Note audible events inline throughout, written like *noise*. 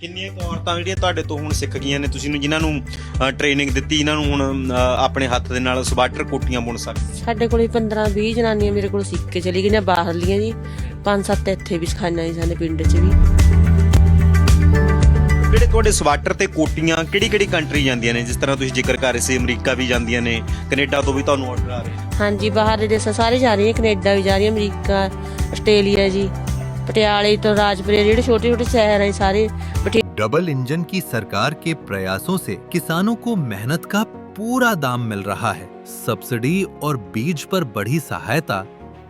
ਕਿੰਨੀਆਂ ਕੁ ਔਰਤਾਂ ਜਿਹੜੀਆਂ ਤੁਹਾਡੇ ਤੋਂ ਹੁਣ ਸਿੱਖ ਗਈਆਂ ਨੇ? ਤੁਸੀਂ ਨੂੰ ਜਿਨ੍ਹਾਂ ਨੂੰ ਟ੍ਰੇਨਿੰਗ ਦਿੱਤੀ ਇਹਨਾਂ ਨੂੰ ਹੁਣ ਅ, ਆਪਣੇ ਹੱਥ ਦੇ ਨਾਲ ਸਵਾਟਰ ਕੋਟੀਆਂ ਬੁਣ ਸਕਦੇ? ਸਾਡੇ ਕੋਲ 15 20 ਜਨਾਨੀਆਂ ਮੇਰੇ ਕੋਲ ਸਿੱਖ ਕੇ ਚਲੀ ਗਈਆਂ ਬਾਹਰਲੀਆਂ ਜੀ। ਪੰਜ ਸੱਤ ਇੱਥੇ ਵੀ ਸਿਖਾਈਆਂ ਜੀ ਸਾਡੇ ਪਿੰਡ 'ਚ ਵੀ। ਜਿਹੜੇ ਤੁਹਾਡੇ ਸਵਾਟਰ ਤੇ ਕੋਟੀਆਂ ਕਿਹੜੀ ਕਿਹੜੀ ਕੰਟਰੀ ਜਾਂਦੀਆਂ ਨੇ? ਜਿਸ ਤਰ੍ਹਾਂ ਤੁਸੀਂ ਜ਼ਿਕਰ ਕਰ ਰਹੇ ਸੀ ਅਮਰੀਕਾ ਵੀ ਜਾਂਦੀਆਂ ਨੇ ਕੈਨੇਡਾ ਤੋਂ ਵੀ ਤੁਹਾਨੂੰ ਆਰਡਰ ਆ ਰਹੇ ਹਾਂਜੀ ਬਾਹਰ ਦੇ ਦੇਸਾਂ ਸਾਰੇ ਜਾ ਰਹੀਆਂ ਕੈਨੇਡਾ ਵੀ ਜਾ ਰਹੀਆਂ ਅਮਰੀਕਾ ਆਸਟ੍ਰੇਲੀਆ ਜੀ। ਪਟਿਆਲੇ ਤੋਂ ਰਾਜਪੁਰੇ ਜਿਹੜੇ ਛੋਟੇ ਛੋਟੇ ਸ਼ਹਿਰ ਹੈ ਸਾਰੇ ਬਠਿੰਡਾ डबल इंजन की सरकार के प्रयासों से किसानों को मेहनत का पूरा दाम मिल रहा है सब्सिडी और बीज पर बढ़ी सहायता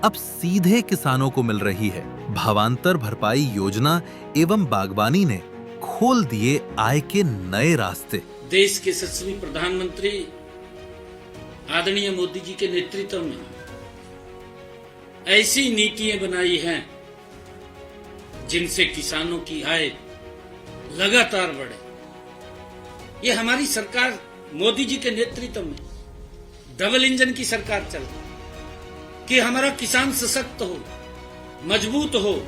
अब सीधे किसानों को मिल रही है भावांतर भरपाई योजना एवं बागवानी ने खोल दिए आय के नए रास्ते देश के यशस्वी प्रधानमंत्री आदरणीय मोदी जी के नेतृत्व में ऐसी नीतियां बनाई हैं जिनसे किसानों की आय लगातार बढ़े। ये हमारी सरकार मोदी जी के नेतृत्व में डबल इंजन की सरकार चल रही है। कि हमारा किसान सशक्त हो मज़बूत हो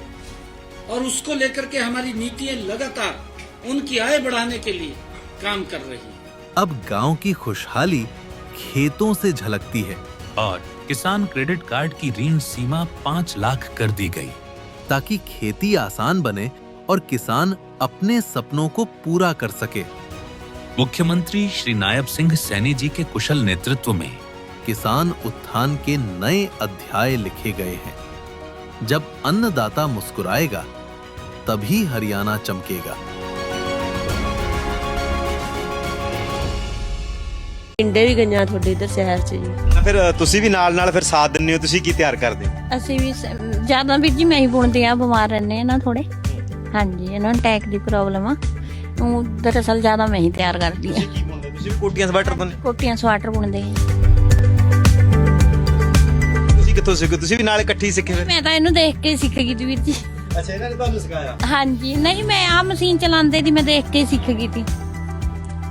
और उसको लेकर के हमारी नीतियाँ लगातार उनकी आय बढ़ाने के लिए काम कर रही है। अब गाँव की खुशहाली खेतों से झलकती है। और किसान क्रेडिट कार्ड की ऋण सीमा पाँच लाख कर दी गई। ताकि खेती आसान बने और किसान अपने सपनों को पूरा कर सके। मुख्यमंत्री श्री नायब सिंह सैनी जी के कुशल नेतृत्व में किसान उत्थान के नए अध्याय लिखे गए हैं। जब अन्नदाता मुस्कुराएगा तभी हरियाणा चमकेगा। ਪਿੰਡੇ ਵੀ ਗਈਆਂ ਤੁਹਾਡੇ ਇੱਧਰ ਸ਼ਹਿਰ 'ਚ ਜੀ। ਤਾਂ ਫਿਰ ਅ, ਤੁਸੀਂ ਵੀ ਨਾਲ ਨਾਲ ਫਿਰ ਸਾਥ ਦਿੰਦੇ ਹੋ ਤੁਸੀਂ ਕੀ ਤਿਆਰ ਕਰਦੇ ਹੋ? ਅਸੀਂ ਵੀ ਸ- ਜ਼ਿਆਦਾ ਵੀਰ ਜੀ ਮੈਂ ਹੀ ਬੁਣਦੇ ਆ ਬਿਮਾਰ ਰਹਿੰਦੇ ਆ ਨਾ ਥੋੜੇ ਹਾਂਜੀ ਇਹਨਾਂ ਨੂੰ ਟੈਕ ਦੀ ਪ੍ਰੋਬਲਮ ਆ। ਉਹ ਦਰਅਸਲ ਜ਼ਿਆਦਾ ਮੈਂ ਹੀ ਤਿਆਰ ਕਰਦੀ ਆ ਕੀ ਬੁਣਦੇ ਤੁਸੀਂ ਵੀ ਕੋਟੀਆਂ ਸਵਾਟਰ ਬੁਣਦੇ ਕੋਟੀਆਂ ਸਵਾਟਰ ਬੁਣਦੇ ਆ ਤੁਸੀਂ ਕਿੱਥੋਂ ਸਿੱਖੇ? ਤੁਸੀਂ ਵੀ ਨਾਲ ਇਕੱਠੀ ਸਿੱਖੇ ਫਿਰ? ਮੈਂ ਤਾਂ ਇਹਨੂੰ ਦੇਖ ਕੇ ਸਿੱਖ ਗਈ ਤੀ ਵੀਰ ਜੀ। ਅੱਛਾ ਇਹਨਾਂ ਨੇ ਤੁਹਾਨੂੰ ਸਿਖਾਇਆ? ਹਾਂਜੀ ਨਹੀਂ ਮੈਂ ਆ ਮਸ਼ੀਨ ਚਲਾਉਂਦੇ ਦੀ ਮੈਂ ਦੇਖ ਕੇ ਸਿੱਖ ਗਈ ਤੀ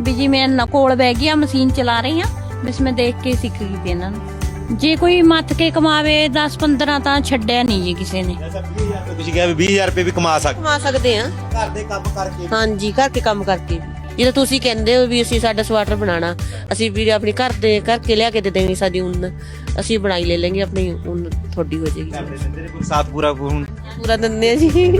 ਵੀ ਜੀ ਮੈਂ ਨਾ ਕੋਲ ਬਹਿ ਗਈ ਆ ਮਸ਼ੀਨ ਚਲਾ ਰਹੀ ਆ ਬਸ ਮੈਂ ਦੇਖ ਕੇ ਸਿੱਖ ਗਈ ਤੀ ਇਹਨਾਂ ਨੂੰ। ਜੇ ਕੋਈ ਮੱਥ ਕੇ ਕਮਾਵੇ 10 15 ਤਾਂ ਛੱਡਿਆ ਨਹੀਂ ਜੀ ਕਿਸੇ ਨੇ। ਐਸਾ 20000 ਰੁਪਏ ਤੁਸੀਂ ਕਿਹਾ ਵੀ 20000 ਰੁਪਏ ਵੀ ਕਮਾ ਸਕਦੇ। ਕਮਾ ਸਕਦੇ ਆ। ਘਰ ਦੇ ਕੰਮ ਕਰਕੇ। ਹਾਂਜੀ ਘਰ ਕੇ ਕੰਮ ਕਰਕੇ। ਜਦੋਂ ਤੁਸੀਂ ਕਹਿੰਦੇ ਹੋ ਵੀ ਅਸੀਂ ਸਾਡਾ ਸਵਾਟਰ ਬਣਾਉਣਾ ਅਸੀਂ ਵੀ ਆਪਣੀ ਘਰ ਦੇ ਕਰਕੇ ਲਿਆ ਕੇ ਦੇ ਦੇਣੀ ਸਾਡੀ ਉੱਨ। ਅਸੀਂ ਬਣਾਈ ਲੈ ਲਾਂਗੇ ਆਪਣੀ ਉੱਨ ਤੁਹਾਡੀ ਹੋ ਜਾਏਗੀ। ਸਾਥ ਪੂਰਾ ਹੁਣ। ਪੂਰਾ ਦਿੰਦੇ ਆ ਜੀ।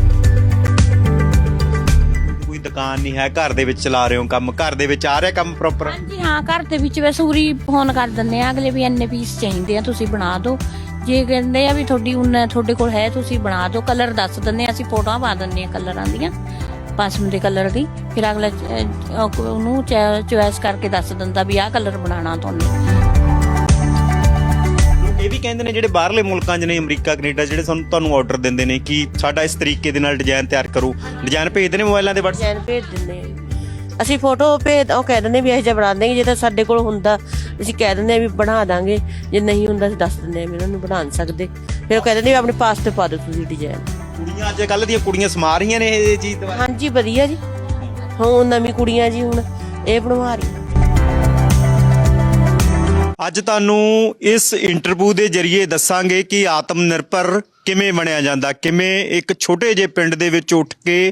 ਕੋਈ ਦੁਕਾਨ ਨਹੀਂ ਹੈ ਘਰ ਦੇ ਵਿੱਚ ਚਲਾ ਰਹੇ ਹੋ ਕੰਮ ਘਰ ਦੇ ਵਿੱਚ ਆ ਰਿਹਾ ਕੰਮ ਪ੍ਰੋਪਰ ਹਾਂਜੀ ਹਾਂ ਘਰ ਦੇ ਵਿੱਚ ਵਸੂਰੀ ਫੋਨ ਕਰ ਦਿੰਦੇ ਆ ਅਗਲੇ ਵੀ ਇੰਨੇ ਪੀਸ ਚਾਹੀਦੇ ਆ ਤੁਸੀਂ ਬਣਾ ਦਿਓ। ਜੇ ਕਹਿੰਦੇ ਆ ਵੀ ਤੁਹਾਡੀ ਉਨ ਤੁਹਾਡੇ ਕੋਲ ਹੈ ਤੁਸੀਂ ਬਣਾ ਦਿਓ ਕਲਰ ਦੱਸ ਦਿੰਦੇ ਆ ਅਸੀਂ ਫੋਟੋਆਂ ਪਾ ਦਿੰਦੇ ਆ ਕਲਰਾਂ ਦੀਆਂ ਪਾਸਮ ਦੇ ਕਲਰ ਦੀ। ਫਿਰ ਅਗਲਾ ਅਹ, ਉਹਨੂੰ ਚੁਆਇਸ ਕਰਕੇ ਦੱਸ ਦਿੰਦਾ ਵੀ ਆਹ ਕਲਰ ਬਣਾਉਣਾ ਤੁਹਾਨੂੰ। ਇਹ ਵੀ ਕਹਿੰਦੇ ਨੇ ਜਿਹੜੇ ਬਾਹਰਲੇ ਮੁਲਕਾਂ 'ਚ ਨੇ ਅਮਰੀਕਾ ਕੈਨੇਡਾ ਜਿਹੜੇ ਸਾਨੂੰ ਤੁਹਾਨੂੰ ਆਰਡਰ ਦਿੰਦੇ ਨੇ ਕਿ ਸਾਡਾ ਇਸ ਤਰੀਕੇ ਦੇ ਨਾਲ ਡਿਜ਼ਾਈਨ ਤਿਆਰ ਕਰੋ। ਡਿਜ਼ਾਈਨ ਭੇਜਦੇ ਨੇ ਮੋਬਾਈਲਾਂ ਦੇ WhatsApp ਭੇਜ ਦਿੰਦੇ ਆ ਜੀ। ਅਸੀਂ ਫੋਟੋ ਭੇਜ ਉਹ ਕਹਿ ਦਿੰਦੇ ਵੀ ਇਹ ਜਿਹਾ ਬਣਾ ਦੇਂਗੇ ਜੇ ਤਾਂ ਸਾਡੇ ਕੋਲ ਹੁੰਦਾ ਅਸੀਂ ਕਹਿ ਦਿੰਦੇ ਆ ਵੀ ਬਣਾ ਦਾਂਗੇ। ਜੇ ਨਹੀਂ ਹੁੰਦਾ ਅਸੀਂ ਦੱਸ ਦਿੰਦੇ ਆ ਵੀ ਉਹਨਾਂ ਨੂੰ ਬਣਾ ਨਹੀਂ ਸਕਦੇ। ਫਿਰ ਉਹ ਕਹਿ ਦਿੰਦੇ ਵੀ ਆਪਣੇ ਪਾਸ ਤੇ ਪਾ ਦਿਓ ਤੁਸੀਂ ਡਿਜ਼ਾਈਨ ਕੁੜੀਆਂ ਅੱਜ ਕੱਲ ਦੀਆਂ ਕੁੜੀਆਂ ਸਮਾ ਰਹੀਆਂ ਨੇ ਇਹ ਚੀਜ਼ ਦੁਆਰਾ ਹਾਂਜੀ ਵਧੀਆ ਜੀ। ਹੁਣ ਨਵੀਂ ਕੁੜੀਆਂ ਜੀ ਹੁਣ ਇਹ ਬਣਵਾ ਰਹੀਆਂ। ਅੱਜ ਤੁਹਾਨੂੰ ਇਸ ਇੰਟਰਵਿਊ ਦੇ ਜ਼ਰੀਏ ਦੱਸਾਂਗੇ ਕਿ ਆਤਮ ਨਿਰਭਰ ਕਿਵੇਂ ਬਣਿਆ ਜਾਂਦਾ, ਕਿਵੇਂ ਇੱਕ ਛੋਟੇ ਜਿਹੇ ਪਿੰਡ ਦੇ ਵਿੱਚ ਉੱਠ ਕੇ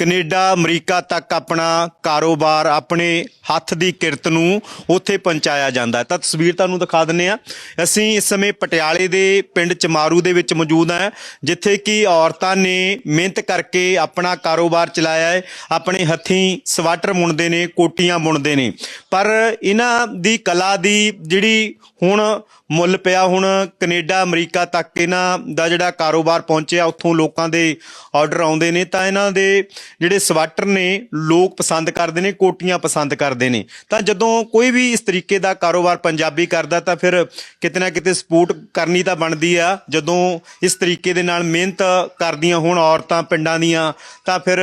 ਕੈਨੇਡਾ, ਅਮਰੀਕਾ ਤੱਕ ਆਪਣਾ ਕਾਰੋਬਾਰ ਆਪਣੇ ਹੱਥ ਦੀ ਕਿਰਤ ਨੂੰ ਉੱਥੇ ਪਹੁੰਚਾਇਆ ਜਾਂਦਾ ਤਾਂ ਤਸਵੀਰ ਤੁਹਾਨੂੰ ਦਿਖਾ ਦਿੰਨੇ ਆ ਅਸੀਂ ਇਸ ਸਮੇਂ ਪਟਿਆਲੇ ਦੇ ਪਿੰਡ ਚਮਾਰੂ ਦੇ ਵਿੱਚ ਮੌਜੂਦ ਹਾਂ, ਜਿੱਥੇ ਕਿ ਔਰਤਾਂ ਨੇ ਮਿਹਨਤ ਕਰਕੇ ਆਪਣਾ ਕਾਰੋਬਾਰ ਚਲਾਇਆ ਹੈ। ਆਪਣੇ ਹੱਥੀਂ ਸਵਾਟਰ ਬੁਣਦੇ ਨੇ, ਕੋਟੀਆਂ ਬੁਣਦੇ ਨੇ। ਪਰ ਇਹਨਾਂ ਦੀ ਕਲਾ ਦੀ ਜਿਹੜੀ ਹੁਣ ਮੁੱਲ ਪਿਆ, ਹੁਣ ਕੈਨੇਡਾ, ਅਮਰੀਕਾ ਤੱਕ ਇਹਨਾਂ ਦਾ ਜਿਹੜਾ ਕਾਰੋਬਾਰ ਪਹੁੰਚਿਆ, ਉੱਥੋਂ ਲੋਕਾਂ ਦੇ ਆਰਡਰ ਆਉਂਦੇ ਨੇ। ਤਾਂ ਇਹਨਾਂ ਦੇ ਜਿਹੜੇ ਸਵਾਟਰ ਨੇ, ਲੋਕ ਪਸੰਦ ਕਰਦੇ ਨੇ, ਕੋਟੀਆਂ ਪਸੰਦ ਕਰਦੇ ਨੇ। ਤਾਂ ਜਦੋਂ ਕੋਈ ਵੀ ਇਸ ਤਰੀਕੇ ਦਾ ਕਾਰੋਬਾਰ ਪੰਜਾਬੀ ਕਰਦਾ, ਤਾਂ ਫਿਰ ਕਿਤੇ ਨਾ ਕਿਤੇ ਸਪੋਰਟ ਕਰਨੀ ਤਾਂ ਬਣਦੀ ਆ। ਜਦੋਂ ਇਸ ਤਰੀਕੇ ਦੇ ਨਾਲ ਮਿਹਨਤ ਕਰਦੀਆਂ ਹੋਣ ਔਰਤਾਂ ਪਿੰਡਾਂ ਦੀਆਂ, ਤਾਂ ਫਿਰ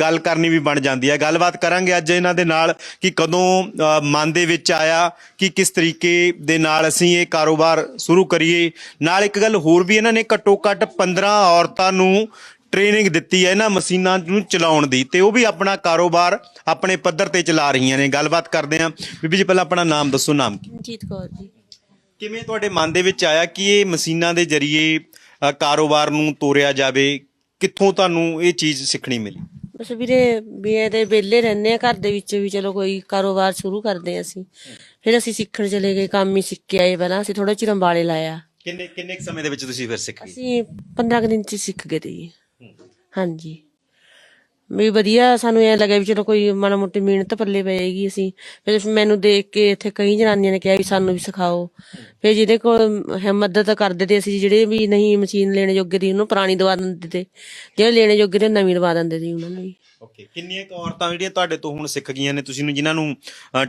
ਗੱਲ ਕਰਨੀ ਵੀ ਬਣ ਜਾਂਦੀ ਹੈ ਗੱਲਬਾਤ ਕਰਾਂਗੇ ਅੱਜ ਇਹਨਾਂ ਦੇ ਨਾਲ ਕਿ ਕਦੋਂ ਮਨ ਦੇ ਵਿੱਚ ਆਇਆ ਕਿ ਕਿਸ ਤਰੀਕੇ ਦੇ ਨਾਲ ਅਸੀਂ ਇਹ ਕਾਰੋਬਾਰ ਸ਼ੁਰੂ ਕਰੀਏ। ਨਾਲ ਇੱਕ ਗੱਲ ਹੋਰ ਵੀ ਇਹਨਾਂ ਨੇ ਘੱਟੋ ਘੱਟ 15 ਔਰਤਾਂ ਨੂੰ ਟ੍ਰੇਨਿੰਗ ਦਿੱਤੀ ਹੈ ਇਹਨਾਂ ਮਸ਼ੀਨਾਂ ਨੂੰ ਚਲਾਉਣ ਦੀ ਤੇ ਉਹ ਵੀ ਆਪਣਾ ਕਾਰੋਬਾਰ ਆਪਣੇ ਪੱਧਰ ਤੇ ਚਲਾ ਰਹੀਆਂ ਨੇ। ਗੱਲਬਾਤ ਕਰਦੇ ਹਾਂ। ਬੀਬੀ ਜੀ ਪਹਿਲਾਂ ਆਪਣਾ ਨਾਮ ਦੱਸੋ ਨਾਮ ਕੀ? ਜੀਤ ਕੌਰ ਜੀ। ਕਿਵੇਂ ਤੁਹਾਡੇ ਮਨ ਦੇ ਵਿੱਚ ਆਇਆ ਕਿ ਇਹ ਮਸ਼ੀਨਾਂ ਦੇ ਜ਼ਰੀਏ ਅ, ਕਾਰੋਬਾਰ ਨੂੰ ਤੋਰਿਆ ਜਾਵੇ? ਕਿੱਥੋਂ ਤੁਹਾਨੂੰ ਇਹ ਚੀਜ਼ ਸਿੱਖਣੀ ਮਿਲੀ? ਬਸ ਵੀਰੇ ਵੀ ਇਹਦੇ ਵਿਹਲੇ ਰਹਿੰਦੇ ਆ ਘਰ ਦੇ ਵਿੱਚ ਵੀ ਚਲੋ ਕੋਈ ਕਾਰੋਬਾਰ ਸ਼ੁਰੂ ਕਰਦੇ ਆ ਅਸੀਂ। ਫਿਰ ਅਸੀਂ ਸਿੱਖਣ ਚਲੇ ਗਏ ਕੰਮ ਹੀ ਸਿੱਖ ਕੇ ਆਏ ਪਹਿਲਾਂ। ਅਸੀਂ ਥੋੜਾ ਚਿਰ ਅੰਬਾਲੇ ਲਾਇਆ। ਕਿੰਨੇ ਕਿੰਨੇ ਕੁ ਸਮੇਂ ਦੇ ਵਿੱਚ ਤੁਸੀਂ ਫਿਰ ਸਿੱਖ ਗਏ? ਅਸੀਂ 15 ਕੁ ਦਿਨ ਚ ਹੀ ਸਿੱਖ ਗਏ ਤੇ ਜੀ। ਹਾਂਜੀ। ਵੀ ਵਧੀਆ, ਸਾਨੂੰ ਐ ਲੱਗਿਆ ਵੀ ਚਲੋ ਕੋਈ ਮਾੜਾ ਮੋਟੀ ਮਿਹਨਤ ਪੱਲੇ ਪਏਗੀ ਅਸੀਂ। ਫਿਰ ਮੈਨੂੰ ਦੇਖ ਕੇ ਇੱਥੇ ਕਈ ਜਨਾਨੀਆਂ ਨੇ ਕਿਹਾ ਵੀ ਸਾਨੂੰ ਵੀ ਸਿਖਾਓ। ਫਿਰ ਜਿਹਦੇ ਕੋਲ ਹੈ ਮਦਦ ਕਰਦੇ ਤੇ ਅਸੀਂ ਜਿਹੜੇ ਵੀ ਨਹੀਂ ਮਸ਼ੀਨ ਲੈਣੇ ਯੋਗੇ ਦੀ, ਉਹਨੂੰ ਪੁਰਾਣੀ ਦਵਾ ਦਿੰਦੇ ਤੇ। ਜਿਹੜੇ ਲੈਣੇ ਯੋਗੇ ਤੇ ਨਵੀਂ ਦਵਾ ਦਿੰਦੇ ਸੀ ਉਹਨਾਂ ਨੂੰ ਵੀ। ਓਕੇ ਕਿੰਨੀਆਂ ਕੁ ਔਰਤਾਂ ਜਿਹੜੀਆਂ ਤੁਹਾਡੇ ਤੋਂ ਹੁਣ ਸਿੱਖ ਗਈਆਂ ਨੇ? ਤੁਸੀਂ ਨੂੰ ਜਿਨ੍ਹਾਂ ਨੂੰ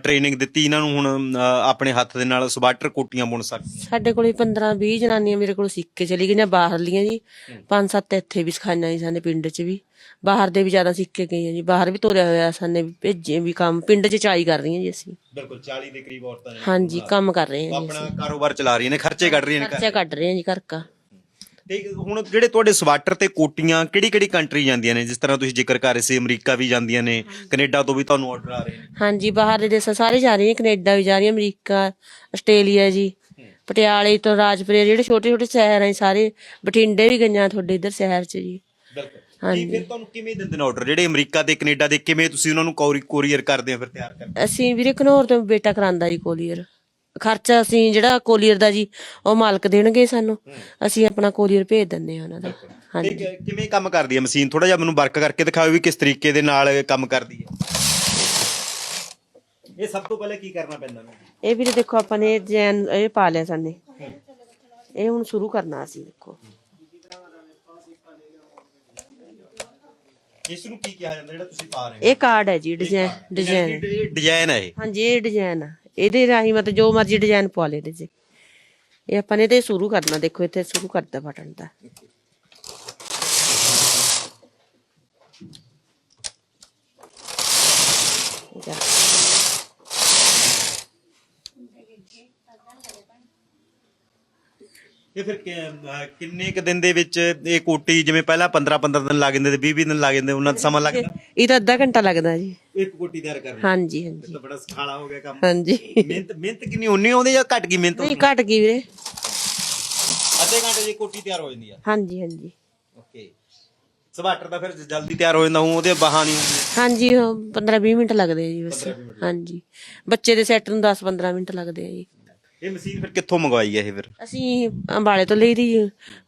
ਟ੍ਰੇਨਿੰਗ ਦਿੱਤੀ ਇਹਨਾਂ ਨੂੰ ਹੁਣ ਅ, ਆਪਣੇ ਹੱਥ ਦੇ ਨਾਲ ਸਵਾਟਰ ਕੋਟੀਆਂ ਬੁਣ ਸਕਦੀਆਂ? ਸਾਡੇ ਕੋਲ 15 20 ਜਨਾਨੀਆਂ ਮੇਰੇ ਕੋਲ ਸਿੱਖ ਕੇ ਚਲੀ ਗਈਆਂ ਬਾਹਰਲੀਆਂ ਜੀ। ਪੰਜ ਸੱਤ ਇੱਥੇ ਵੀ ਸਿਖਾਈਆਂ ਜੀ ਸਾਡੇ ਪਿੰਡ 'ਚ ਵੀ। ਬਾਹਰ ਦੇ ਵੀ ਜ਼ਿਆਦਾ ਸਿੱਖ ਕੇ ਗਈਆਂ ਜੀ। ਬਾਹਰ ਵੀ ਤੋਰਿਆ ਹੋਇਆ ਸਾਨੇ ਵੀ ਭੇਜੇ ਵੀ ਕੰਮ। ਪਿੰਡ 'ਚ ਚਾਈ ਕਰ ਰਹੀਆਂ ਜੀ ਅਸੀਂ। ਬਿਲਕੁਲ 40 ਦੇ ਕਰੀਬ ਔਰਤਾਂ ਨੇ ਹਾਂਜੀ ਕੰਮ ਕਰ ਰਹੇ ਹਾਂ ਜੀ ਆਪਣਾ ਕਾਰੋਬਾਰ ਚਲਾ ਰਹੀਆਂ ਨੇ ਖਰਚੇ ਕੱਢ ਰਹੀਆਂ ਨੇ ਘਰ। ਖਰਚਾ ਕੱਢ ਰਹੇ ਹਾਂ ਜੀ ਘਰ ਤੇ ਹੁਣ ਜਿਹੜੇ ਤੁਹਾਡੇ ਸਵਾਟਰ ਤੇ ਕੋਟੀਆਂ ਕਿਹੜੀ ਕਿਹੜੀ ਕੰਟਰੀ ਜਾਂਦੀਆਂ ਨੇ? ਜਿਸ ਤਰ੍ਹਾਂ ਤੁਸੀਂ ਜ਼ਿਕਰ ਕਰ ਰਹੇ ਸੀ ਅਮਰੀਕਾ ਵੀ ਜਾਂਦੀਆਂ ਨੇ ਕੈਨੇਡਾ ਤੋਂ ਵੀ ਤੁਹਾਨੂੰ ਆਰਡਰ ਆ ਰਹੇ ਨੇ। ਹਾਂਜੀ ਬਾਹਰ ਦੇ ਦੇਸਾਂ ਸਾਰੇ ਜਾ ਰਹੀਆਂ ਕੈਨੇਡਾ ਵੀ ਜਾ ਰਹੀਆਂ ਅਮਰੀਕਾ ਆਸਟ੍ਰੇਲੀਆ ਜੀ ਪਟਿਆਲੇ ਤੋਂ ਰਾਜਪੁਰੇ ਜਿਹੜੇ ਛੋਟੇ ਛੋਟੇ ਸ਼ਹਿਰ ਆ ਸਾਰੇ ਬਠਿੰਡੇ ਵੀ ਗਈਆਂ ਤੁਹਾਡੇ ਇੱਧਰ ਸ਼ਹਿਰ 'ਚ ਜੀ। ਬਿਲਕੁਲ। ਹਾਂਜੀ। ਫਿਰ ਤੁਹਾਨੂੰ ਕਿਵੇਂ ਦਿੰਦੇ ਨੇ ਆਰਡਰ ਜਿਹੜੇ ਅਮਰੀਕਾ ਤੇ ਕੈਨੇਡਾ ਦੇ ਕਿਵੇਂ ਤੁਸੀਂ ਉਹਨਾਂ ਨੂੰ ਕੋਰੀਅਰ ਕਰਦੇ ਹੋ ਫਿਰ ਤਿਆਰ ਕਰਦੇ ਅਸੀਂ ਵੀਰੇ ਘਨੌਰ ਤੋਂ ਬੇਟਾ ਕਰਾਂਦਾ ਜੀ ਖਰਚਾ ਅਸੀਂ ਜਿਹੜਾ ਕੋਲੀਅਰ ਦਾ ਜੀ ਉਹ ਮਾਲਕ ਦੇਣਗੇ ਸਾਨੂੰ। ਅਸੀਂ ਆਪਣਾ ਕੋਲੀਅਰ ਭੇਜ ਦਿੰਦੇ ਹਾਂ ਉਹਨਾਂ ਦਾ। ਹਾਂਜੀ। ਕਿ- ਕਿਵੇਂ ਕੰਮ ਕਰਦੀ ਹੈ ਮਸ਼ੀਨ? ਥੋੜਾ ਜਿਹਾ ਮੈਨੂੰ ਵਰਕ ਕਰਕੇ ਦਿਖਾਓ ਵੀ ਕਿਸ ਤਰੀਕੇ ਦੇ ਨਾਲ ਕੰਮ ਕਰਦੀ ਹੈ। ਇਹ ਸਭ ਤੋਂ ਪਹਿਲਾਂ ਕੀ ਕਰਨਾ ਪੈਂਦਾ ਮੈਨੂੰ ਇਹ ਵੀਰੇ ਦੇਖੋ ਆਪਾਂ ਨੇ ਜੈਨ ਇਹ ਪਾ ਲਿਆ ਸਾਨੇ। ਇਹ ਹੁਣ ਸ਼ੁਰੂ ਕਰਨਾ ਅਸੀਂ ਦੇਖੋ। ਇਸ ਨੂੰ ਕੀ ਕਿਹਾ ਜਾਂਦਾ ਜਿਹੜਾ ਤੁਸੀਂ ਪਾ ਰਹੇ ਇਹ ਕਾਰਡ ਹੈ ਜੀ ਡਿਜ਼ਾਈਨ ਡਿਜ਼ਾਈਨ ਹੋ ਡਿਜ਼ਾਈਨ ਹੈ ਇਹ। ਹਾਂਜੀ ਇਹ ਡਿਜ਼ਾਈਨ ਆ। ਇਹਦੇ ਰਾਹੀਂ ਮਤਲਬ ਜੋ ਮਰਜ਼ੀ ਡਿਜ਼ਾਈਨ ਪਵਾ ਲੈ ਇਹਦੇ 'ਚ ਇਹ ਆਪਾਂ ਨੇ ਤੇ ਸ਼ੁਰੂ ਕਰਨਾ, ਦੇਖੋ ਇੱਥੇ ਸ਼ੁਰੂ ਕਰਦਾ ਬਟਨ ਦਾ ਜਾ। ਇਹ ਫਿਰ ਕਿ- ਅਹ ਕਿੰਨੇ ਕ ਦਿਨ ਦੇ ਵਿੱਚ ਇਹ ਕੋਟੀ ਜਿਵੇਂ ਪਹਿਲਾਂ 15 15 ਦਿਨ ਲੱਗ ਜਾਂਦੇ ਤੇ 20 20 ਦਿਨ ਲੱਗ ਜਾਂਦੇ ਉਹਨਾਂ ਦਾ ਸਮਾਂ ਲੱਗਦਾ ਇਹ ਤਾਂ ਅੱਧਾ ਘੰਟਾ ਲੱਗਦਾ ਜੀ। ਇੱਕ ਕੋਟੀ ਤਿਆਰ ਕਰਨੀ ਹਾਂਜੀ ਹਾਂਜੀ। ਤਾਂ ਬੜਾ ਸਖਾਲਾ ਹੋ ਗਿਆ ਕੰਮ। ਹਾਂਜੀ। ਮਿਹਨਤ ਮਿਹਨਤ ਕਿੰਨੀ ਉਨੀ ਆਉਂਦੀ ਜਾਂ ਘਟ ਗਈ ਮਿਹਨਤ ਨਹੀਂ ਘਟ ਗਈ ਵੀਰੇ। ਅੱਧੇ ਘੰਟੇ ਦੀ ਕੋਟੀ ਤਿਆਰ ਹੋ ਜਾਂਦੀ ਆ? ਹਾਂਜੀ ਹਾਂਜੀ। ਓਕੇ। ਸਵਾਟਰ ਦਾ ਫਿਰ ਜਲਦੀ ਤਿਆਰ ਹੋ ਜਾਂਦਾ ਹੂੰ ਉਹਦੇ ਬਾਹਾਂ ਨਹੀਂ ਹੁੰਦੀਆਂ। ਹਾਂਜੀ ਉਹ 15 20 ਮਿੰਟ ਲੱਗਦੇ ਆ ਜੀ ਬਸ। ਹਾਂਜੀ। ਬੱਚੇ ਦੇ ਸੈੱਟ ਨੂੰ 10 15 ਮਿੰਟ ਲੱਗਦੇ ਆ ਜੀ। ਇਹ ਮਸ਼ੀਨ ਫਿਰ ਕਿੱਥੋਂ ਮੰਗਵਾਈ ਹੈ ਇਹ ਫਿਰ? ਅਸੀਂ ਅੰਬਾਲੇ ਤੋਂ ਲਈ ਦੀ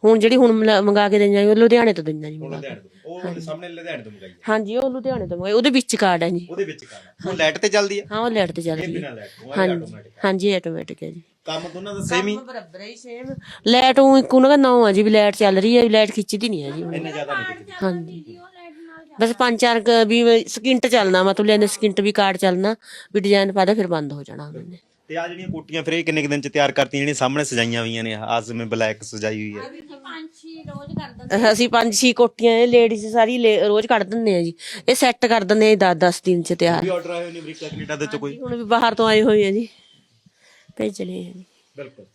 ਹੁਣ ਜਿਹੜੀ ਹੁਣ ਮਿਲਾ- ਮੰਗਾ ਕੇ ਦਿੰਦੇ ਆ ਉਹ ਲੁਧਿਆਣੇ ਤੋਂ ਦਿੰਦੇ ਆ ਜੀ ਮੰਗਾ ਕੇ। ਲੁਧਿਆਣੇ ਤੋਂ ਉਹ ਸਾਹਮਣੇ ਲੁਧਿਆਣੇ ਤੋਂ ਮੰਗਾਈ ਹੈ ਹਾਂਜੀ ਉਹ ਲੁਧਿਆਣੇ ਤੋਂ ਮੰਗਾਈ ਉਹਦੇ ਵਿੱਚ ਕਾਰਡ ਹੈ ਜੀ। ਉਹਦੇ ਵਿੱਚ ਕੰਮ ਉਹ ਲਾਈਟ ਤੇ ਚੱਲਦੀ ਆ? ਹਾਂ ਉਹ ਲੈਟ ਤੇ ਚੱਲ ਰਹੀ ਬਿਨਾਂ ਹੈ ਲਾਈਟ ਤੋਂ ਹਾਂਜੀ। ਹਾਂਜੀ ਆਟੋਮੈਟਿਕ ਹੈ ਜੀ। ਕੰਮ ਦੋਨਾਂ ਦਾ ਸੇਮ ਹੀ? ਬਰਾਬਰ ਹੀ ਸੇਮ ਲਾਈਟ ਉਹ ਇੱਕ ਉਹਨਾਂ ਦਾ ਨਾਮ ਆ ਜੀ ਵੀ ਲਾਈਟ ਚੱਲ ਰਹੀ ਹੈ ਵੀ ਲਾਈਟ ਖਿੱਚਦੀ ਨਹੀਂ ਹੈ ਜੀ। ਹੁਣ। ਇੰਨੇ ਜ਼ਿਆਦਾ ਨਹੀਂ ਖਿੱਚਦੀ। ਹਾਂਜੀ। ਬਸ ਪੰਜ ਚਾਰ ਕੁ ਵੀ ਸਕਿੰਟ ਚੱਲਣਾ ਮਤਲਬ ਲੈਨੇ ਸਕਿੰਟ ਵੀ ਕਾਰਡ ਚੱਲਣਾ ਵੀ ਡਿਜ਼ਾਈਨ ਪਾਦਾ ਫਿਰ ਬੰਦ ਹੋ ਜਾਣਾ ਉਹਨੇ ਤੇ ਆ ਜਿਹੜੀਆਂ ਕੋਟੀਆਂ ਫਿਰ ਇਹ ਕਿੰਨੇ ਕੁ ਦਿਨ ਚ ਤਿਆਰ ਕਰਤੀਆਂ ਜਿਹੜੀਆਂ ਸਾਹਮਣੇ ਸਜਾਈਆਂ ਹੋਈਆਂ ਨੇ ਆਜ ਮੈਂ ਬਲੈਕ ਸਜਾਈ ਹੋਈ ਹੈ। ਪੰਜ ਛੇ ਰੋਜ਼ ਕਰ ਦਿੰਦੇ ਅਸੀਂ ਪੰਜ ਛੇ ਕੋਟੀਆਂ ਇਹ ਲੇਡੀਜ਼ ਸਾਰੀ ਲੇ- ਰੋਜ਼ ਕੱਢ ਦਿੰਦੇ ਆ ਜੀ। ਇਹ ਸੈੱਟ ਕਰ ਦਿੰਦੇ ਆ 10 10 ਦਿਨ ਚ ਤਿਆਰ। ਵੀ ਆਰਡਰ ਆਏ ਹੋਏ ਨੇ ਅਮਰੀਕਾ ਕੈਨੇਡਾ ਦੇ ਚ ਕੋਈ? ਹੁਣ ਵੀ ਬਾਹਰ ਤੋਂ ਆਏ ਹੋਏ ਆ ਜੀ। ਭੇਜਣੇ ਆ ਜੀ। ਬਿਲਕੁਲ।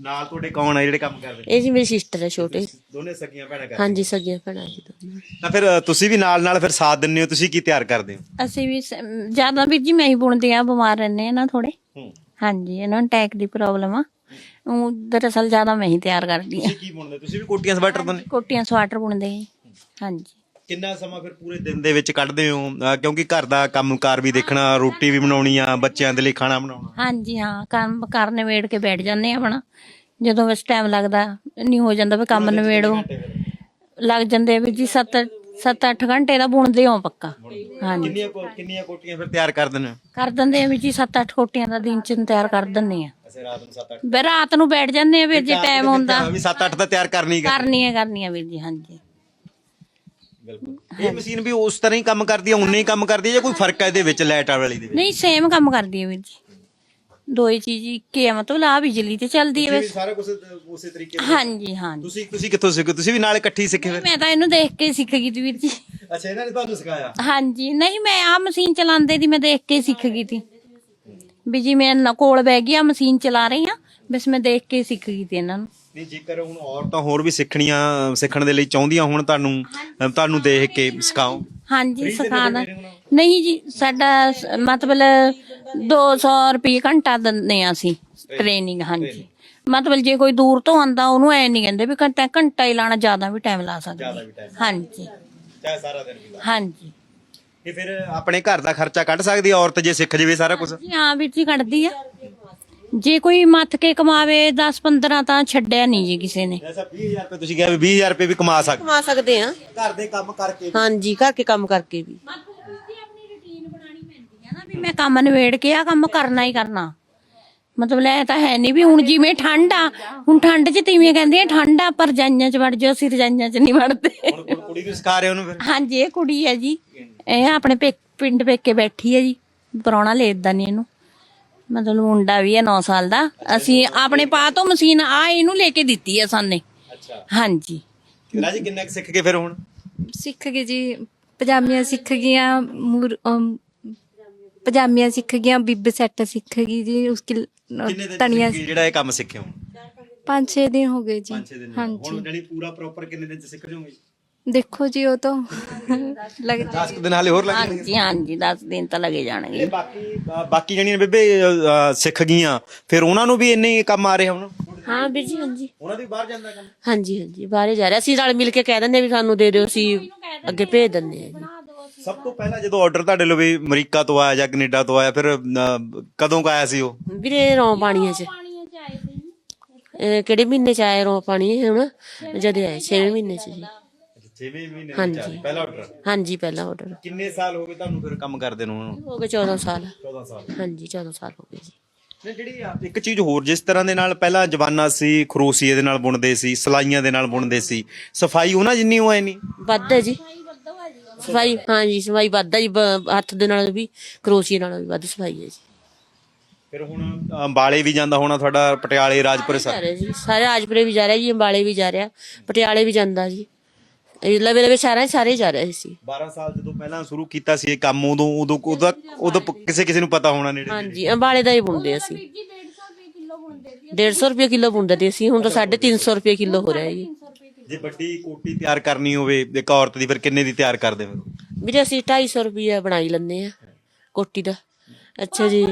ਨਾਲ ਤੁਹਾਡੇ ਕੌਣ ਆ ਜਿਹੜੇ ਕੰਮ ਕਰਦੇ? ਇਹ ਜੀ ਮੇਰੀ ਸਿਸਟਰ ਹੈ ਛੋਟੇ। ਦੋਨੇ ਸਕੀਆਂ ਭੈਣਾਂ ਕਰਦੇ? ਹਾਂਜੀ ਸਗੀਆਂ ਭੈਣਾਂ ਜੀ ਦੋਨੋਂ। ਤਾਂ ਫਿਰ ਅ, ਤੁਸੀਂ ਵੀ ਨਾਲ ਨਾਲ ਫਿਰ ਸਾਥ ਦਿੰਦੇ ਹੋ ਤੁਸੀਂ ਕੀ ਤਿਆਰ ਕਰਦੇ ਹੋ? ਅਸੀਂ ਵੀ ਸ- ਜ਼ਿਆਦਾ ਵੀਰ ਜੀ ਮੈਂ ਹੀ ਬੁਣਦੇ ਆ ਬਿਮਾਰ ਰਹਿੰਦੇ ਆ ਨਾ ਥੋੜੇ ਹੂੰ। ਹਾਂਜੀ ਇਹਨਾਂ ਨੂੰ ਟੈਕ ਦੀ ਪ੍ਰੋਬਲਮ ਆ। ਉਹ ਦਰਅਸਲ ਜ਼ਿਆਦਾ ਮੈਂ ਹੀ ਤਿਆਰ ਕਰਦੀ ਆ ਤੁਸੀਂ ਕੀ ਬੁਣਦੇ? ਤੁਸੀਂ ਵੀ ਕੋਟੀਆਂ ਸਵੈਟਰ ਬੁਣਦੇ? ਕੋਟੀਆਂ ਸਵਾਟਰ ਬੁਣਦੇ ਜੀ। ਹਾਂਜੀ। ਕਿੰਨਾ ਸਮਾਂ ਫਿਰ ਪੂਰੇ ਦਿਨ ਦੇ ਵਿੱਚ ਕੱਢਦੇ ਹੋ? ਕਿਉਂਕਿ ਘਰ ਦਾ ਕੰਮਕਾਰ ਵੀ ਦੇਖਣਾ ਰੋਟੀ ਵੀ ਬਣਾਉਣੀ ਆ ਬੱਚਿਆਂ ਦੇ ਲਈ ਖਾਣਾ ਬਣਾਉਣਾ। ਹਾਂਜੀ ਹਾਂ ਕੰਮ ਕਰ ਨਿਬੇੜ ਕੇ ਬੈਠ ਜਾਂਦੇ ਆ ਆਪਣਾ। ਜਦੋਂ ਬਸ ਟਾਈਮ ਲੱਗਦਾ ਨਹੀਂ ਹੋ ਜਾਂਦਾ ਵੀ ਕੰਮ ਨਿਬੇੜੋ। ਲੱਗ ਜਾਂਦੇ ਵੀ ਜੀ 7 7-8 ਘੰਟੇ ਦਾ ਬੁਣਦੇ ਹੋ ਪੱਕਾ। ਹਾਂਜੀ। ਕਿੰਨੀਆਂ ਕੋ- ਕਿੰਨੀਆਂ ਕੋਟੀਆਂ ਫਿਰ ਤਿਆਰ ਕਰ ਦਿੰਦੇ ਹੋ? ਕਰ ਦਿੰਦੇ ਆ ਵੀ ਜੀ 7-8 ਕੋਟੀਆਂ ਦਾ ਦਿਨ ਚ ਤਿਆਰ ਕਰ ਦਿੰਦੇ ਆ ਅਸੀਂ ਰਾਤ ਨੂੰ 7-8 ਵੀ ਰਾਤ ਨੂੰ ਬੈਠ ਜਾਂਦੇ ਆ ਵੀਰ ਜੀ ਟਾਈਮ ਹੁੰਦਾ। ਵੀ 7-8 ਤਾਂ ਤਿਆਰ ਕਰਨੀ ਹੈ। ਕਰਨੀਆਂ ਕਰਨੀਆਂ ਵੀਰ ਜੀ ਹਾਂਜੀ। ਬਿਲਕੁਲ। ਇਹ ਮਸ਼ੀਨ ਵੀ ਉਸ ਤਰ੍ਹਾਂ ਹੀ ਕੰਮ ਕਰਦੀ ਹੈ ਉਨੇ ਹੀ ਕੰਮ ਕਰਦੀ ਹੈ ਜਾਂ ਕੋਈ ਫ਼ਰਕ ਹੈ ਇਹਦੇ ਵਿੱਚ ਲਾਈਟ ਵਾਲੀ ਦੇ? ਵਿੱਚ ਨਹੀਂ ਸੇਮ ਕੰਮ ਕਰਦੀ ਹੈ ਵੀਰ ਜੀ। ਦੋਈ ਚੀਜ਼ ਇੱਕ ਆ ਮਤਲਬ ਆ ਬਿਜਲੀ ਤੇ ਚੱਲਦੀ ਹੈ ਬਸ। ਸਾਰਾ ਕੁਝ ਉਸੇ ਤਰੀਕੇ ਹਾਂਜੀ ਹਾਂਜੀ। ਤੁਸੀਂ ਤੁਸੀਂ ਕਿੱਥੋਂ ਸਿੱਖੇ ਤੁਸੀਂ ਵੀ ਨਾਲ ਇਕੱਠੀ ਸਿੱਖੇ ਫਿਰ ਮੈਂ ਤਾਂ ਇਹਨੂੰ ਦੇਖ ਕੇ ਸਿੱਖ ਗਈ ਤੀ ਵੀਰ ਜੀ। ਅੱਛਾ ਇਹਨਾਂ ਨੇ ਤੁਹਾਨੂੰ ਸਿਖਾਇਆ? ਹਾਂਜੀ ਨਹੀਂ ਮੈਂ ਆ ਮਸ਼ੀਨ ਚਲਾਉਂਦੇ ਦੀ ਮੈਂ ਦੇਖ ਕੇ ਸਿੱਖ ਗਈ ਤੀ। ਵੀ ਜੀ ਮੈਂ ਨਾ ਕੋਲ ਬਹਿ ਗਈ ਆ ਮਸ਼ੀਨ ਚਲਾ ਰਹੀ ਆ ਬਸ ਮੈਂ ਦੇਖ ਕੇ ਸਿੱਖ ਗਈ ਤੀ ਇਹਨਾਂ ਨੂੰ। ਨਹੀਂ ਜੇਕਰ ਹੁਣ ਔਰਤਾਂ ਹੋਰ ਵੀ ਸਿੱਖਣੀਆਂ ਸਿੱਖਣ ਦੇ ਲਈ ਚਾਹੁੰਦੀਆਂ ਹੁਣ ਤੁਹਾਨੂੰ ਤੁਹਾਨੂੰ ਦੇਖ ਕੇ ਸਿਖਾਓ। ਹਾਂਜੀ ਸਿਖਾ ਦਾਂ। ਨਹੀਂ ਜੀ ਸਾਡਾ ਮਤਲਬ 200 ਰੁਪਏ ਘੰਟਾ ਦਿੰਦੇ ਆ ਅਸੀਂ ਟ੍ਰੇਨਿੰਗ ਹਾਂਜੀ। ਮਤਲਬ ਜੇ ਕੋਈ ਦੂਰ ਤੋਂ ਆਂਦਾ ਉਹਨੂੰ ਐ ਨਹੀਂ ਕਹਿੰਦੇ ਵੀ ਘੰਟਾ ਘੰਟਾ ਹੀ ਲਾਣਾ ਜ਼ਿਆਦਾ ਵੀ ਟਾਈਮ ਲਾ ਸਕਦੇ। ਹਾਂਜੀ। ਚਾਹੇ ਸਾਰਾ ਦਿਨ ਵੀ ਲਾ। ਹਾਂਜੀ। ਇਹ ਫਿਰ ਆਪਣੇ ਘਰ ਦਾ ਖਰਚਾ ਕੱਢ ਸਕਦੀ ਹੈ ਔਰਤ ਜੇ ਸਿੱਖ ਜਵੇ ਸਾਰਾ ਕੁਝ ਜੀ ਹਾਂ ਵੀਰ ਜੀ ਕੱਢਦੀ ਆ। ਜੇ ਕੋਈ ਮੱਥ ਕੇ ਕਮਾਵੇ 10 15 ਤਾਂ ਛੱਡਿਆ ਨਹੀਂ ਜੀ ਕਿਸੇ ਨੇ। ਐਸਾ 20000 ਰੁਪਏ ਤੁਸੀਂ ਕਿਹਾ ਵੀ 20000 ਰੁਪਏ ਵੀ ਕਮਾ ਸਕਦੇ। ਕਮਾ ਸਕਦੇ ਆ ਘਰ ਦੇ ਕੰਮ ਕਰਕੇ ਹਾਂਜੀ ਘਰ ਕੇ ਕੰਮ ਕਰਕੇ ਵੀ ਆਪਣੀ ਰੁਟੀਨ ਬਣਾਣੀ ਪੈਂਦੀ ਆ ਨਾ ਵੀ ਮੈਂ ਕੰਮ ਨਿਬੇੜ ਕੇ ਆ ਕੰਮ ਕਰਨਾ ਹੀ ਕਰਨਾ। ਮਤਲਬ ਲੈ ਤਾਂ ਹੈ ਨਹੀਂ ਵੀ ਹੁਣ ਜਿਵੇਂ ਠੰਡ ਆ ਹੁਣ ਠੰਡ 'ਚ ਤੀਵੀਂ ਕਹਿੰਦੀਆਂ ਠੰਡ ਆ ਪਰ ਰਜਾਈਆਂ 'ਚ ਵੜ ਜਾਓ ਅਸੀਂ ਰਜਾਈਆਂ 'ਚ ਨਹੀਂ ਵੜਦੇ। ਹੁਣ ਕੁ- ਕੁੜੀ ਨੂੰ ਸਿਖਾ ਰਹੇ ਹੋ ਉਹਨੂੰ ਫਿਰ। ਹਾਂਜੀ ਇਹ ਕੁੜੀ ਹੈ ਜੀ। ਇਹ ਆਪਣੇ ਪੇ- ਪਿੰਡ ਪੇਕੇ ਬੈਠੀ ਹੈ ਜੀ ਪਰੌਣਾ ਲੈਦਾ ਨਹੀਂ ਇਹਨੂੰ। ਮਤਲਬ ਮੁੰਡਾ ਵੀ ਹੈ 9 ਸਾਲ ਦਾ। ਅਸੀਂ ਆਪਣੇ ਪਾ ਤੋਂ ਮਸ਼ੀਨ ਆ ਇਹਨੂੰ ਲੈ ਕੇ ਦਿੱਤੀ ਹੈ ਸਾਨੇ। ਅੱਛਾ। ਹਾਂਜੀ। ਰਾਜੀ ਕਿੰਨਾ ਕੁ ਸਿੱਖ ਕੇ ਫਿਰ ਹੁਣ? ਸਿੱਖ ਗਏ ਜੀ ਪਜਾਮੀਆਂ ਸਿੱਖ ਗਈਆਂ ਮੂਰ ਅਮ, ਪਜਾਮੀਆਂ ਸਿੱਖ ਗਈਆਂ ਬਿੱਬ ਸੈੱਟ ਸਿੱਖ ਗਈ ਜੀ ਉਸਕੀ ਕਿੰਨੇ ਦਿਨ ਤਣੀਆਂ ਸਿੱਖ ਜਿਹੜਾ ਇਹ ਕੰਮ ਸਿੱਖੇ ਹੋ 5-6 ਦਿਨ ਹੋ ਗਏ ਜੀ। 5-6 ਦਿਨ ਹਾਂਜੀ। ਹੁਣ ਜਿਹੜੀ ਪੂਰਾ ਪ੍ਰੋਪਰ ਕਿੰਨੇ ਦਿਨ ਚ ਸਿੱਖ ਜਾਓਗੇ? ਦੇਖੋ ਜੀ ਉਹ ਤਾਂ ਲੱਗਦਾ 10 ਦਿਨ ਹਾਲੇ ਹੋਰ ਲੱਗਣਗੇ ਹਾਂਜੀ ਹਾਂਜੀ 10 ਦਿਨ ਤਾਂ ਲੱਗੇ ਜਾਣਗੇ। ਇਹ ਬਾਕੀ ਅ, ਬਾਕੀ ਜਿਹੜੀਆਂ ਬੇਬੇ ਅ, ਸਿੱਖ ਗਈਆਂ। ਫਿਰ ਉਹਨਾਂ ਨੂੰ ਵੀ ਇੰਨੇ ਹੀ ਕੰਮ ਆ ਰਹੇ ਹੁਣ? ਹਾਂ ਵੀਰ ਜੀ ਹਾਂਜੀ। ਉਹਨਾਂ ਦੀ ਬਾਹਰ ਜਾਂਦਾ ਕੰਮ? ਹਾਂਜੀ ਹਾਂਜੀ ਬਾਹਰੇ ਜਾ ਰਿਹਾ। ਅਸੀਂ ਰਲ ਮਿਲ ਕੇ ਕਹਿ ਦਿੰਦੇ ਵੀ ਸਾਨੂੰ ਦੇ ਦਿਓ ਅਸੀਂ ਅੱਗੇ ਭੇਜ ਦਿੰਦੇ ਆ ਜੀ। ਸਭ ਤੋਂ ਪਹਿਲਾਂ ਜਦੋਂ ਆਰਡਰ ਤੁਹਾਡੇ ਲੋ ਵੀ ਅਮਰੀਕਾ ਤੋਂ ਆਇਆ ਜਾਂ ਕੈਨੇਡਾ ਤੋਂ ਆਇਆ ਫਿਰ ਅ, ਕਦੋਂ ਕੁ ਆਇਆ ਸੀ ਉਹ? ਵੀਰੇ ਰੌਂ ਪਾਣੀਆਂ ਚ। ਇਹ ਕਿਹੜੇ ਮਹੀਨੇ ਚ ਆਏ ਰੌਂ ਪਾਣੀ ਹੁਣ? ਜਦ ਆਏ 6 ਮਹੀਨੇ ਚ ਜੀ। 6ਵੇਂ ਮਹੀਨੇ ਹਾਂਜੀ। ਪਹਿਲਾ ਆਰਡਰ ਹਾਂਜੀ ਪਹਿਲਾ ਆਰਡਰ ਕਿੰਨੇ ਸਾਲ ਹੋ ਗਏ ਤੁਹਾਨੂੰ ਫਿਰ ਕੰਮ ਕਰਦੇ ਨੂੰ ਹੁਣ? ਹੋ ਗਏ 14 ਸਾਲ। 14 ਸਾਲ। ਹਾਂਜੀ 14 ਸਾਲ ਹੋ ਗਏ ਜੀ। ਨੇ ਜਿਹੜੀ ਆ ਇੱਕ ਚੀਜ਼ ਹੋਰ ਜਿਸ ਤਰ੍ਹਾਂ ਦੇ ਨਾਲ ਪਹਿਲਾਂ ਜਵਾਨਾ ਸੀ ਖਰੋਸੀਏ ਦੇ ਨਾਲ ਬੁਣਦੇ ਸੀ ਸਲਾਈਆਂ ਦੇ ਨਾਲ ਬੁਣਦੇ ਸੀ ਸਫ਼ਾਈ ਉਹਨਾਂ ਜਿੰਨੀ ਹੋਏ ਨਹੀਂ? ਵੱਧ ਹੈ ਜੀ। ਸਫ਼ਾਈ ਹਾਂਜੀ ਸਫ਼ਾਈ ਵੱਧ ਹੈ ਜੀ ਬ- ਹੱਥ ਦੇ ਨਾਲ ਵੀ ਕਰੋਸ਼ੀਏ ਨਾਲ ਵੀ ਵੱਧ ਸਫ਼ਾਈ ਹੈ ਜੀ। ਫਿਰ ਹੁਣ ਅੰਬਾਲੇ ਵੀ ਜਾਂਦਾ ਹੋਣਾ ਤੁਹਾਡਾ ਪਟਿਆਲੇ ਰਾਜਪੁਰ ਜਾ ਸਾ ਰਿਹਾ ਜੀ ਸਾਰੇ ਰਾਜਪੁਰੇ ਵੀ ਜਾ ਰਿਹਾ ਜੀ ਅੰਬਾਲੇ ਵੀ ਜਾ ਰਿਹਾ ਪਟਿਆਲੇ ਵੀ ਜਾਂਦਾ ਜੀ। ਇਹ ਲਵੇ ਲਵੇ ਸਾਰਾ ਸਾਰੇ ਜਾ ਰਹੇ ਸੀ। 12 ਸਾਲ ਜਦੋਂ ਪਹਿਲਾਂ ਸ਼ੁਰੂ ਕੀਤਾ ਸੀ ਇਹ ਕੰਮ ਉਦੋਂ ਉਦੋਂ ਉਹਦਾ ਉਦੋਂ ਪ- ਕਿਸੇ ਕਿਸੇ ਨੂੰ ਪਤਾ ਹੋਣਾ ਨੇੜੇ ਹਾਂਜੀ ਅੰਬਾਲੇ ਦਾ ਹੀ ਬੁਣਦੇ ਅਸੀਂ। 150 ਰੁਪਏ ਕਿਲੋ ਬੁਣਦੇ ਤੇ ਅਸੀਂ ਹੁਣ ਤਾਂ 350 ਰੁਪਏ ਕਿਲੋ ਹੋ ਰਿਹਾ ਜੀ। ਜੇ ਵੱਡੀ ਕੋਟੀ ਤਿਆਰ ਕਰਨੀ ਹੋਵੇ ਇੱਕ ਔਰਤ ਦੀ ਫਿਰ ਕਿੰਨੇ ਦੀ ਤਿਆਰ ਕਰਦੇ ਫਿਰ ਵੀਰੇ ਅਸੀਂ 250 ਰੁਪਏ ਬਣਾਈ ਲੈਂਦੇ ਆ ਕੋਟੀ ਦਾ। ਅੱਛਾ ਜੀ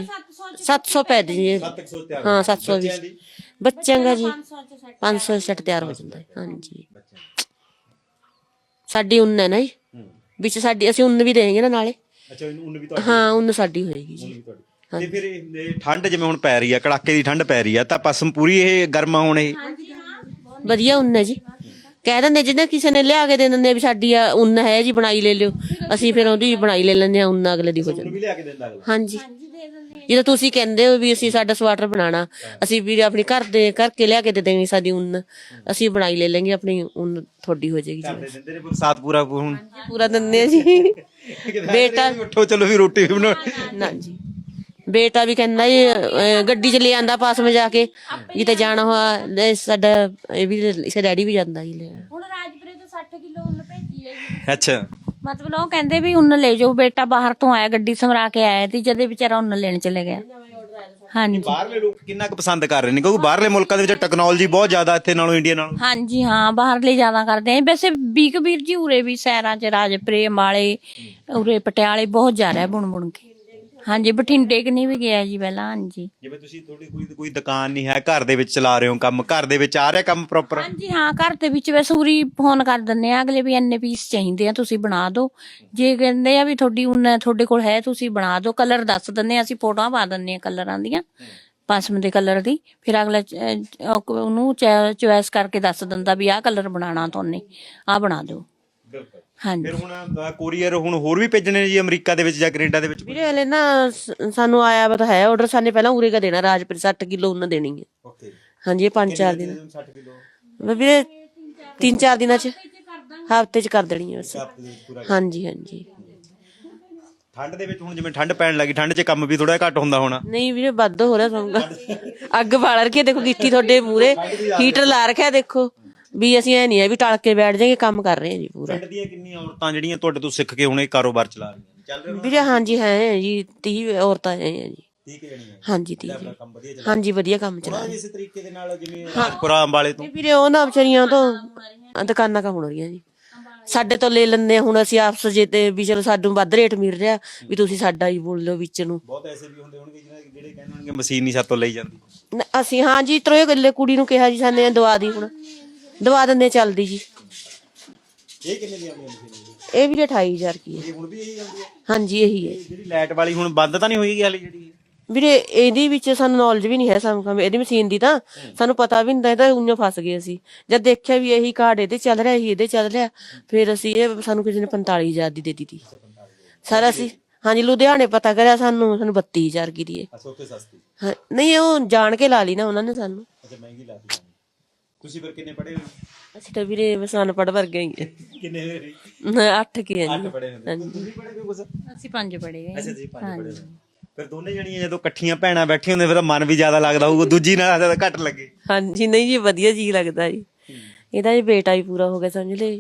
700 ਪੈ ਦੀ 700 ਤਿਆਰ ਹਾਂ 720 ਬੱਚਿਆਂ ਦਾ ਜੀ 500 ਸੈੱਟ ਤਿਆਰ ਹੋ ਜਾਂਦਾ ਹੈ। ਹਾਂਜੀ। ਸਾਡੀ ਉੱਨ ਹੈ ਨਾ ਜੀ। ਵਿੱਚ ਸਾਡੀ ਅਸੀਂ ਉੱਨ ਵੀ ਦੇਵਾਂਗੇ ਨਾ ਨਾਲੇ। ਅੱਛਾ ਇਹਨੂੰ ਉਹਨੂੰ ਵੀ ਤੁਹਾਡੀ? ਹਾਂ ਉੱਨ ਸਾਡੀ ਹੋਏਗੀ ਜੀ। ਤੇ ਫਿਰ ਇਹ ਇਹ ਠੰਡ ਜਿਵੇਂ ਹੁਣ ਪੈ ਰਹੀ ਆ ਕੜਾਕੇ ਦੀ ਠੰਡ ਪੈ ਰਹੀ ਆ ਤਾਂ ਪਸਮ ਪੂਰੀ ਇਹ ਗਰਮਾ ਹੁਣ ਵਧੀਆ ਉੱਨ ਹੈ ਜੀ। ਕਹਿ ਦਿੰਦੇ ਜਿਹਨੇ ਕਿਸੇ ਨੇ ਲਿਆ ਕੇ ਦੇ ਦਿੰਦੇ ਵੀ ਸਾਡੀ ਆ ਉੱਨ ਹੈ ਜੀ ਬਣਾਈ ਲੈ ਲਿਓ। ਅਸੀਂ ਫਿਰ ਉਹਦੀ ਬਣਾਈ ਲੈ ਲੈਂਦੇ ਆ ਉੱਨ ਅਗਲੇ ਦੀ ਹੋ ਜਾਂਦੀ। ਵੀ ਲਿਆ ਕੇ ਦਿੰਦਾ ਅਗਲਾ। ਹਾਂਜੀ। ਜਦੋਂ ਤੁਸੀਂ ਕਹਿੰਦੇ ਹੋ ਵੀ ਅਸੀਂ ਸਾਡਾ ਸਵਾਟਰ ਬਣਾਉਣਾ ਅਸੀਂ ਵੀ ਆਪਣੀ ਘਰ ਦੇ ਕਰਕੇ ਲਿਆ ਕੇ ਦੇ ਦੇਂਗੇ ਸਾਡੀ ਉੱਨ। ਅਸੀਂ ਬਣਾਈ ਲੈ ਲੈਂਗੇ ਆਪਣੀ ਉੱਨ ਤੁਹਾਡੀ ਹੋ ਜਾਏਗੀ ਜੀ। ਦੇ ਦਿੰਦੇ ਨੇ ਪਰ ਪੂਰਾ ਹੁਣ। ਪੂਰਾ ਦਿੰਦੇ ਆ ਜੀ। *laughs* ਬੇਟਾ ਉੱਠੋ ਚਲੋ ਵੀ ਰੋਟੀ ਵੀ ਬਣਾਓ। ਨਾ ਜੀ ਬੇਟਾ ਵੀ ਕਹਿੰਦਾ ਅਹ, ਗੱਡੀ 'ਚ ਲੈ ਆਂਦਾ ਪਾਸ ਮੇ ਜਾ ਕੇ। ਜਿੱਤੇ ਜਾਣਾ ਹੋਆ ਲੈ ਸਾਡਾ ਇਹ ਵੀ ਇਸੇ ਡੈਡੀ ਵੀ ਜਾਂਦਾ ਜੀ ਲੈ। ਹੁਣ ਰਾਜਪੁਰੇ ਤੋਂ 60 ਕਿਲੋ ਉੱਨ ਭੇਜੀ ਹੈ ਜੀ। ਅੱਛਾ। ਮਤਲਬ ਉਹ ਕਹਿੰਦੇ ਵੀ ਉੱਨ ਲੈ ਜਾਓ ਬੇਟਾ ਬਾਹਰ ਤੋਂ ਆਇਆ ਗੱਡੀ ਸਮਰਾ ਕੇ ਆਇਆ ਤੇ ਜਦੇ ਵਿਚਾਰਾ ਉੱਨ ਲੈਣ ਚਲੇ ਗਿਆ। ਹਾਂਜੀ। ਬਾਹਰਲੇ ਲੋਕ ਕਿੰਨਾ ਕੁ ਪਸੰਦ ਕਰ ਰਹੇ ਨੇ ਕਿਉਂਕਿ ਬਾਹਰਲੇ ਮੁਲਕਾਂ ਦੇ ਵਿੱਚ ਟੈਕਨੋਲੋਜੀ ਬਹੁਤ ਜ਼ਿਆਦਾ ਇੱਥੇ ਨਾਲੋਂ ਇੰਡੀਆ ਨਾਲੋਂ। ਹਾਂਜੀ ਹਾਂ ਬਾਹਰਲੇ ਜ਼ਿਆਦਾ ਕਰਦੇ ਆ ਵੈਸੇ ਬੀਕ ਵੀਰ ਜੀ ਉਰੇ ਵੀ ਸ਼ਹਿਰਾਂ 'ਚ ਰਾਜਪੁਰੇ ਅੰਬਾਲੇ ਉਰੇ ਪਟਿਆਲੇ ਬਹੁਤ ਜਾ ਰਿਹਾ ਬੁਣ ਬੁਣ ਕੇ। ਹਾਂਜੀ ਬਠਿੰਡੇ ਕਿ ਨਹੀਂ ਵੀ ਗਿਆ ਜੀ ਪਹਿਲਾਂ ਹਾਂਜੀ। ਜਿਵੇਂ ਤੁਸੀਂ ਤੁਹਾਡੀ ਕੋਈ ਕੋਈ ਦੁਕਾਨ ਨਹੀਂ ਹੈ ਘਰ ਦੇ ਵਿੱਚ ਚਲਾ ਰਹੇ ਹੋ ਕੰਮ ਘਰ ਦੇ ਵਿੱਚ ਆ ਰਿਹਾ ਕੰਮ ਪ੍ਰੋਪਰ ਹਾਂਜੀ ਹਾਂ ਘਰ ਦੇ ਵਿੱਚ ਵੈਸੇ ਉਰੀ ਫੋਨ ਕਰ ਦਿੰਦੇ ਆ ਅਗਲੇ ਵੀ ਇੰਨੇ ਪੀਸ ਚਾਹੀਦੇ ਆ ਤੁਸੀਂ ਬਣਾ ਦਿਓ ਜੇ ਕਹਿੰਦੇ ਆ ਵੀ ਤੁਹਾਡੀ ਉਨ ਤੁਹਾਡੇ ਕੋਲ ਹੈ ਤੁਸੀਂ ਬਣਾ ਦਿਓ ਕਲਰ ਦੱਸ ਦਿੰਦੇ ਆ ਅਸੀਂ ਫੋਟੋਆਂ ਪਾ ਦਿੰਦੇ ਆ ਕਲਰਾਂ ਦੀਆਂ ਪਸਮ ਦੇ ਕਲਰ ਦੀ। ਫਿਰ ਅਗਲਾ ਚ- ਅਹ ਉਹ- ਉਹਨੂੰ ਚੁਆਇਸ ਕਰਕੇ ਦੱਸ ਦਿੰਦਾ ਵੀ ਆਹ ਕਲਰ ਬਣਾਉਣਾ ਤੁਹਾਨੇ ਆਹ ਬਣਾ ਦਿਓ। ਹਾਂਜੀ। ਫਿਰ ਹੁਣ ਕੋਰੀਅਰ ਹੁਣ ਹੋਰ ਵੀ ਭੇਜਣੇ ਨੇ ਜੀ ਅਮਰੀਕਾ ਦੇ ਵਿੱਚ ਜਾਂ ਕੈਨੇਡਾ ਦੇ ਵਿੱਚ ਵੀਰੇ ਹਲੇ ਨਾ ਸ- ਸਾਨੂੰ ਆਇਆ ਵਾ ਤਾਂ ਹੈ ਆਰਡਰ ਸਾਨੇ ਪਹਿਲਾਂ ਉਰੇ ਕਾ ਦੇਣਾ ਰਾਜਪੁਰ 60 ਕਿਲੋ ਉਹਨਾਂ ਦੇਣੀ ਹੈ। ਓਕੇ। ਹਾਂਜੀ ਇਹ 5-4 ਦਿਨ 60 ਕਿਲੋ? ਵੀਰੇ 3-4 ਦਿਨਾਂ ਚ। ਹਫ਼ਤੇ ਚ ਕਰ ਦੇਣੀ ਹੈ ਬਸ। ਹਾਂਜੀ ਹਾਂਜੀ। ਠੰਡ ਦੇ ਵਿੱਚ ਹੁਣ ਜਿਵੇਂ ਠੰਡ ਪੈਣ ਲੱਗੀ ਠੰਡ 'ਚ ਕੰਮ ਵੀ ਥੋੜਾ ਘੱਟ ਹੁੰਦਾ ਹੋਣਾ। ਨਹੀਂ ਵੀਰੇ ਵੱਧ ਹੋ ਰਿਹਾ ਸਾਨੂੰ ਅੱਗ ਬਾਲ ਰੱਖੀ ਹੈ, ਦੇਖੋ ਗਿੱਟੀ ਤੁਹਾਡੇ ਮੂਰੇ ਹੀਟਰ ਲਾ ਰੱਖਿਆ ਦੇਖੋ। ਵੀ ਅਸੀਂ ਐ ਨਹੀਂ ਹੈ ਵੀ ਟਲ ਕੇ ਬੈਠ ਜਾਈਏ ਕੰਮ ਕਰ ਰਹੇ ਹਾਂ ਜੀ ਪੂਰਾ। ਪਿੰਡ ਦੀਆਂ ਕਿੰਨੀਆਂ ਔਰਤਾਂ ਜਿਹੜੀਆਂ ਤੁਹਾਡੇ ਤੋਂ ਸਿੱਖ ਕੇ ਹੁਣ ਇਹ ਕਾਰੋਬਾਰ ਚਲਾ ਰਹੀਆਂ ਨੇ? ਚੱਲ ਰਿਹਾ ਵੀਰੇ ਹਾਂਜੀ ਹੈ ਜੀ 30 ਔਰਤਾਂ ਹੈ ਜੀ। ਠੀਕ ਹੈ ਜਣੀਆਂ ਹਾਂਜੀ 30 ਜੀ। ਕੰਮ ਵਧੀਆ ਹਾਂਜੀ ਵਧੀਆ ਕੰਮ ਚੱਲ ਰਿਹਾ। ਇਸੇ ਤਰੀਕੇ ਦੇ ਨਾਲ ਜਿਵੇਂ ਰਾਜਪੁਰਾ ਅੰਬਾਲੇ ਤੋਂ। ਵੀਰੇ ਉਹਨਾਂ ਵਿਚਾਰੀਆਂ ਤੋਂ ਦੁਕਾਨਾਂ ਕੰਮ ਹੋ ਰਹੀਆਂ ਜੀ। ਸਾਡੇ ਤੋਂ ਲੈ ਲੈਂਦੇ ਆ ਹੁਣ ਅਸੀਂ ਆਪਸ ਜੇ ਤੇ ਵੀ ਚਲੋ ਸਾਨੂੰ ਵੱਧ ਰੇਟ ਮਿਲ ਰਿਹਾ ਵੀ ਤੁਸੀਂ ਸਾਡਾ ਹੀ ਬੋਲ ਲਓ ਵਿੱਚ ਨੂੰ। ਬਹੁਤ ਐਸੇ ਵੀ ਹੁੰਦੇ ਹੋਣਗੇ ਜਿਹਨਾਂ ਜਿਹੜੇ ਕਹਿੰਦੇ ਹੋਣਗੇ ਮਸ਼ੀਨ ਨਹੀਂ ਸਾਤੋਂ ਲਈ ਜਾਂਦੀ। ਨ- ਅਸੀਂ ਹਾਂ ਜੀ ਤਰੋ ਗੱਲੇ ਕੁੜੀ ਨੂੰ ਕਿਹਾ ਜੀ ਸਾਨੇ ਦਵਾ ਦੀ ਹੁਣ। ਦਵਾ ਦਿੰਦੇ ਚੱਲਦੀ ਜੀ। ਇਹ ਕਿੰਨੇ ਆਉਂਦੀਆਂ ਮਸ਼ੀਨਾਂ ਇਹ ਵੀ 28000 ਕੀ ਹੈ। ਇਹ ਹੁਣ ਵੀ ਇਹੀ ਆਉਂਦੀ ਹੈ? ਹਾਂਜੀ ਇਹੀ ਹੈ। ਜਿਹੜੀ ਲਾਈਟ ਵਾਲੀ ਹੁਣ ਬੰਦ ਤਾਂ ਨਹੀਂ ਹੋਈਗੀ ਹਾਲੇ ਜਿਹੜੀ? ਵੀਰੇ ਇਹਦੀ ਵਿੱਚ ਸਾਨੂੰ ਨੌਲੇਜ ਵੀ ਨਹੀਂ ਹੈ ਸਾਨੂੰ ਕੰਮ ਇਹਦੀ ਮਸ਼ੀਨ ਦੀ ਤਾਂ। ਸਾਨੂੰ ਪਤਾ ਵੀ ਨਹੀਂ ਤਾਂ ਇਹ ਤਾਂ ਉਈਓ ਫਸ ਗਏ ਅਸੀਂ। ਜਦ ਦੇਖਿਆ ਵੀ ਇਹੀ ਕਾਰਡ ਇਹਦੇ ਚੱਲ ਰਿਹਾ ਇਹੀ ਇਹਦੇ ਚੱਲ ਰਿਹਾ ਫਿਰ ਅਸੀਂ ਇਹ ਸਾਨੂੰ ਕਿਸੇ ਨੇ 45000 ਦੀ ਦੇ ਦਿੱਤੀ। ਸਾਰਾ ਅਸੀਂ ਹਾਂਜੀ ਲੁਧਿਆਣੇ ਪਤਾ ਕਰਿਆ ਸਾਨੂੰ ਸਾਨੂੰ 32000 ਕੀ ਦੀ ਹੈ। ਅਸੋ ਤੇ ਸਸਤੀ। ਹਾਂ, ਨਹੀਂ ਉਹ ਜਾਣ ਕੇ ਲਾ ਲਈ ਨਾ ਉਹਨਾਂ ਨੇ ਸਾਨੂੰ। ਅੱਛਾ ਮਹਿੰਗੀ ਲਾਤੀ ਤੁਸੀਂ ਫਿਰ ਕਿੰਨੇ ਪੜੇ ਹੋ ਅਸੀਂ ਤਾਂ ਵੀਰੇ ਬਸਾਨ ਪੜ ਵਰਗੇ ਹੀ ਕਿੰਨੇ ਹੋਏ ਹਾਂ ਅੱਠ ਕੀ ਹੈ ਜੀ। ਪੜੇ ਹੁੰਦੇ ਤੁਸੀਂ ਪੜੇ ਹੋ ਕੁਝ ਅਸੀਂ ਪੰਜ ਪੜੇ ਗਏ ਅੱਛਾ ਜੀ ਪੰਜ ਪੜੇ ਫਿਰ ਦੋਨੇ ਜਣੀਆਂ ਜਦੋਂ ਇਕੱਠੀਆਂ ਭੈਣਾਂ ਬੈਠੀਆਂ ਹੁੰਦੇ ਫਿਰ ਮਨ ਵੀ ਜ਼ਿਆਦਾ ਲੱਗਦਾ ਹੋਊਗਾ ਦੂਜੀ ਨਾਲ ਜ਼ਿਆਦਾ ਘੱਟ ਲੱਗੇ। ਹਾਂਜੀ ਨਹੀਂ ਜੀ ਵਧੀਆ ਜੀ ਲੱਗਦਾ ਜੀ। ਇਹਦਾ ਜੀ ਬੇਟਾ ਹੀ ਪੂਰਾ ਹੋ ਗਿਆ ਸਮਝ ਲੈ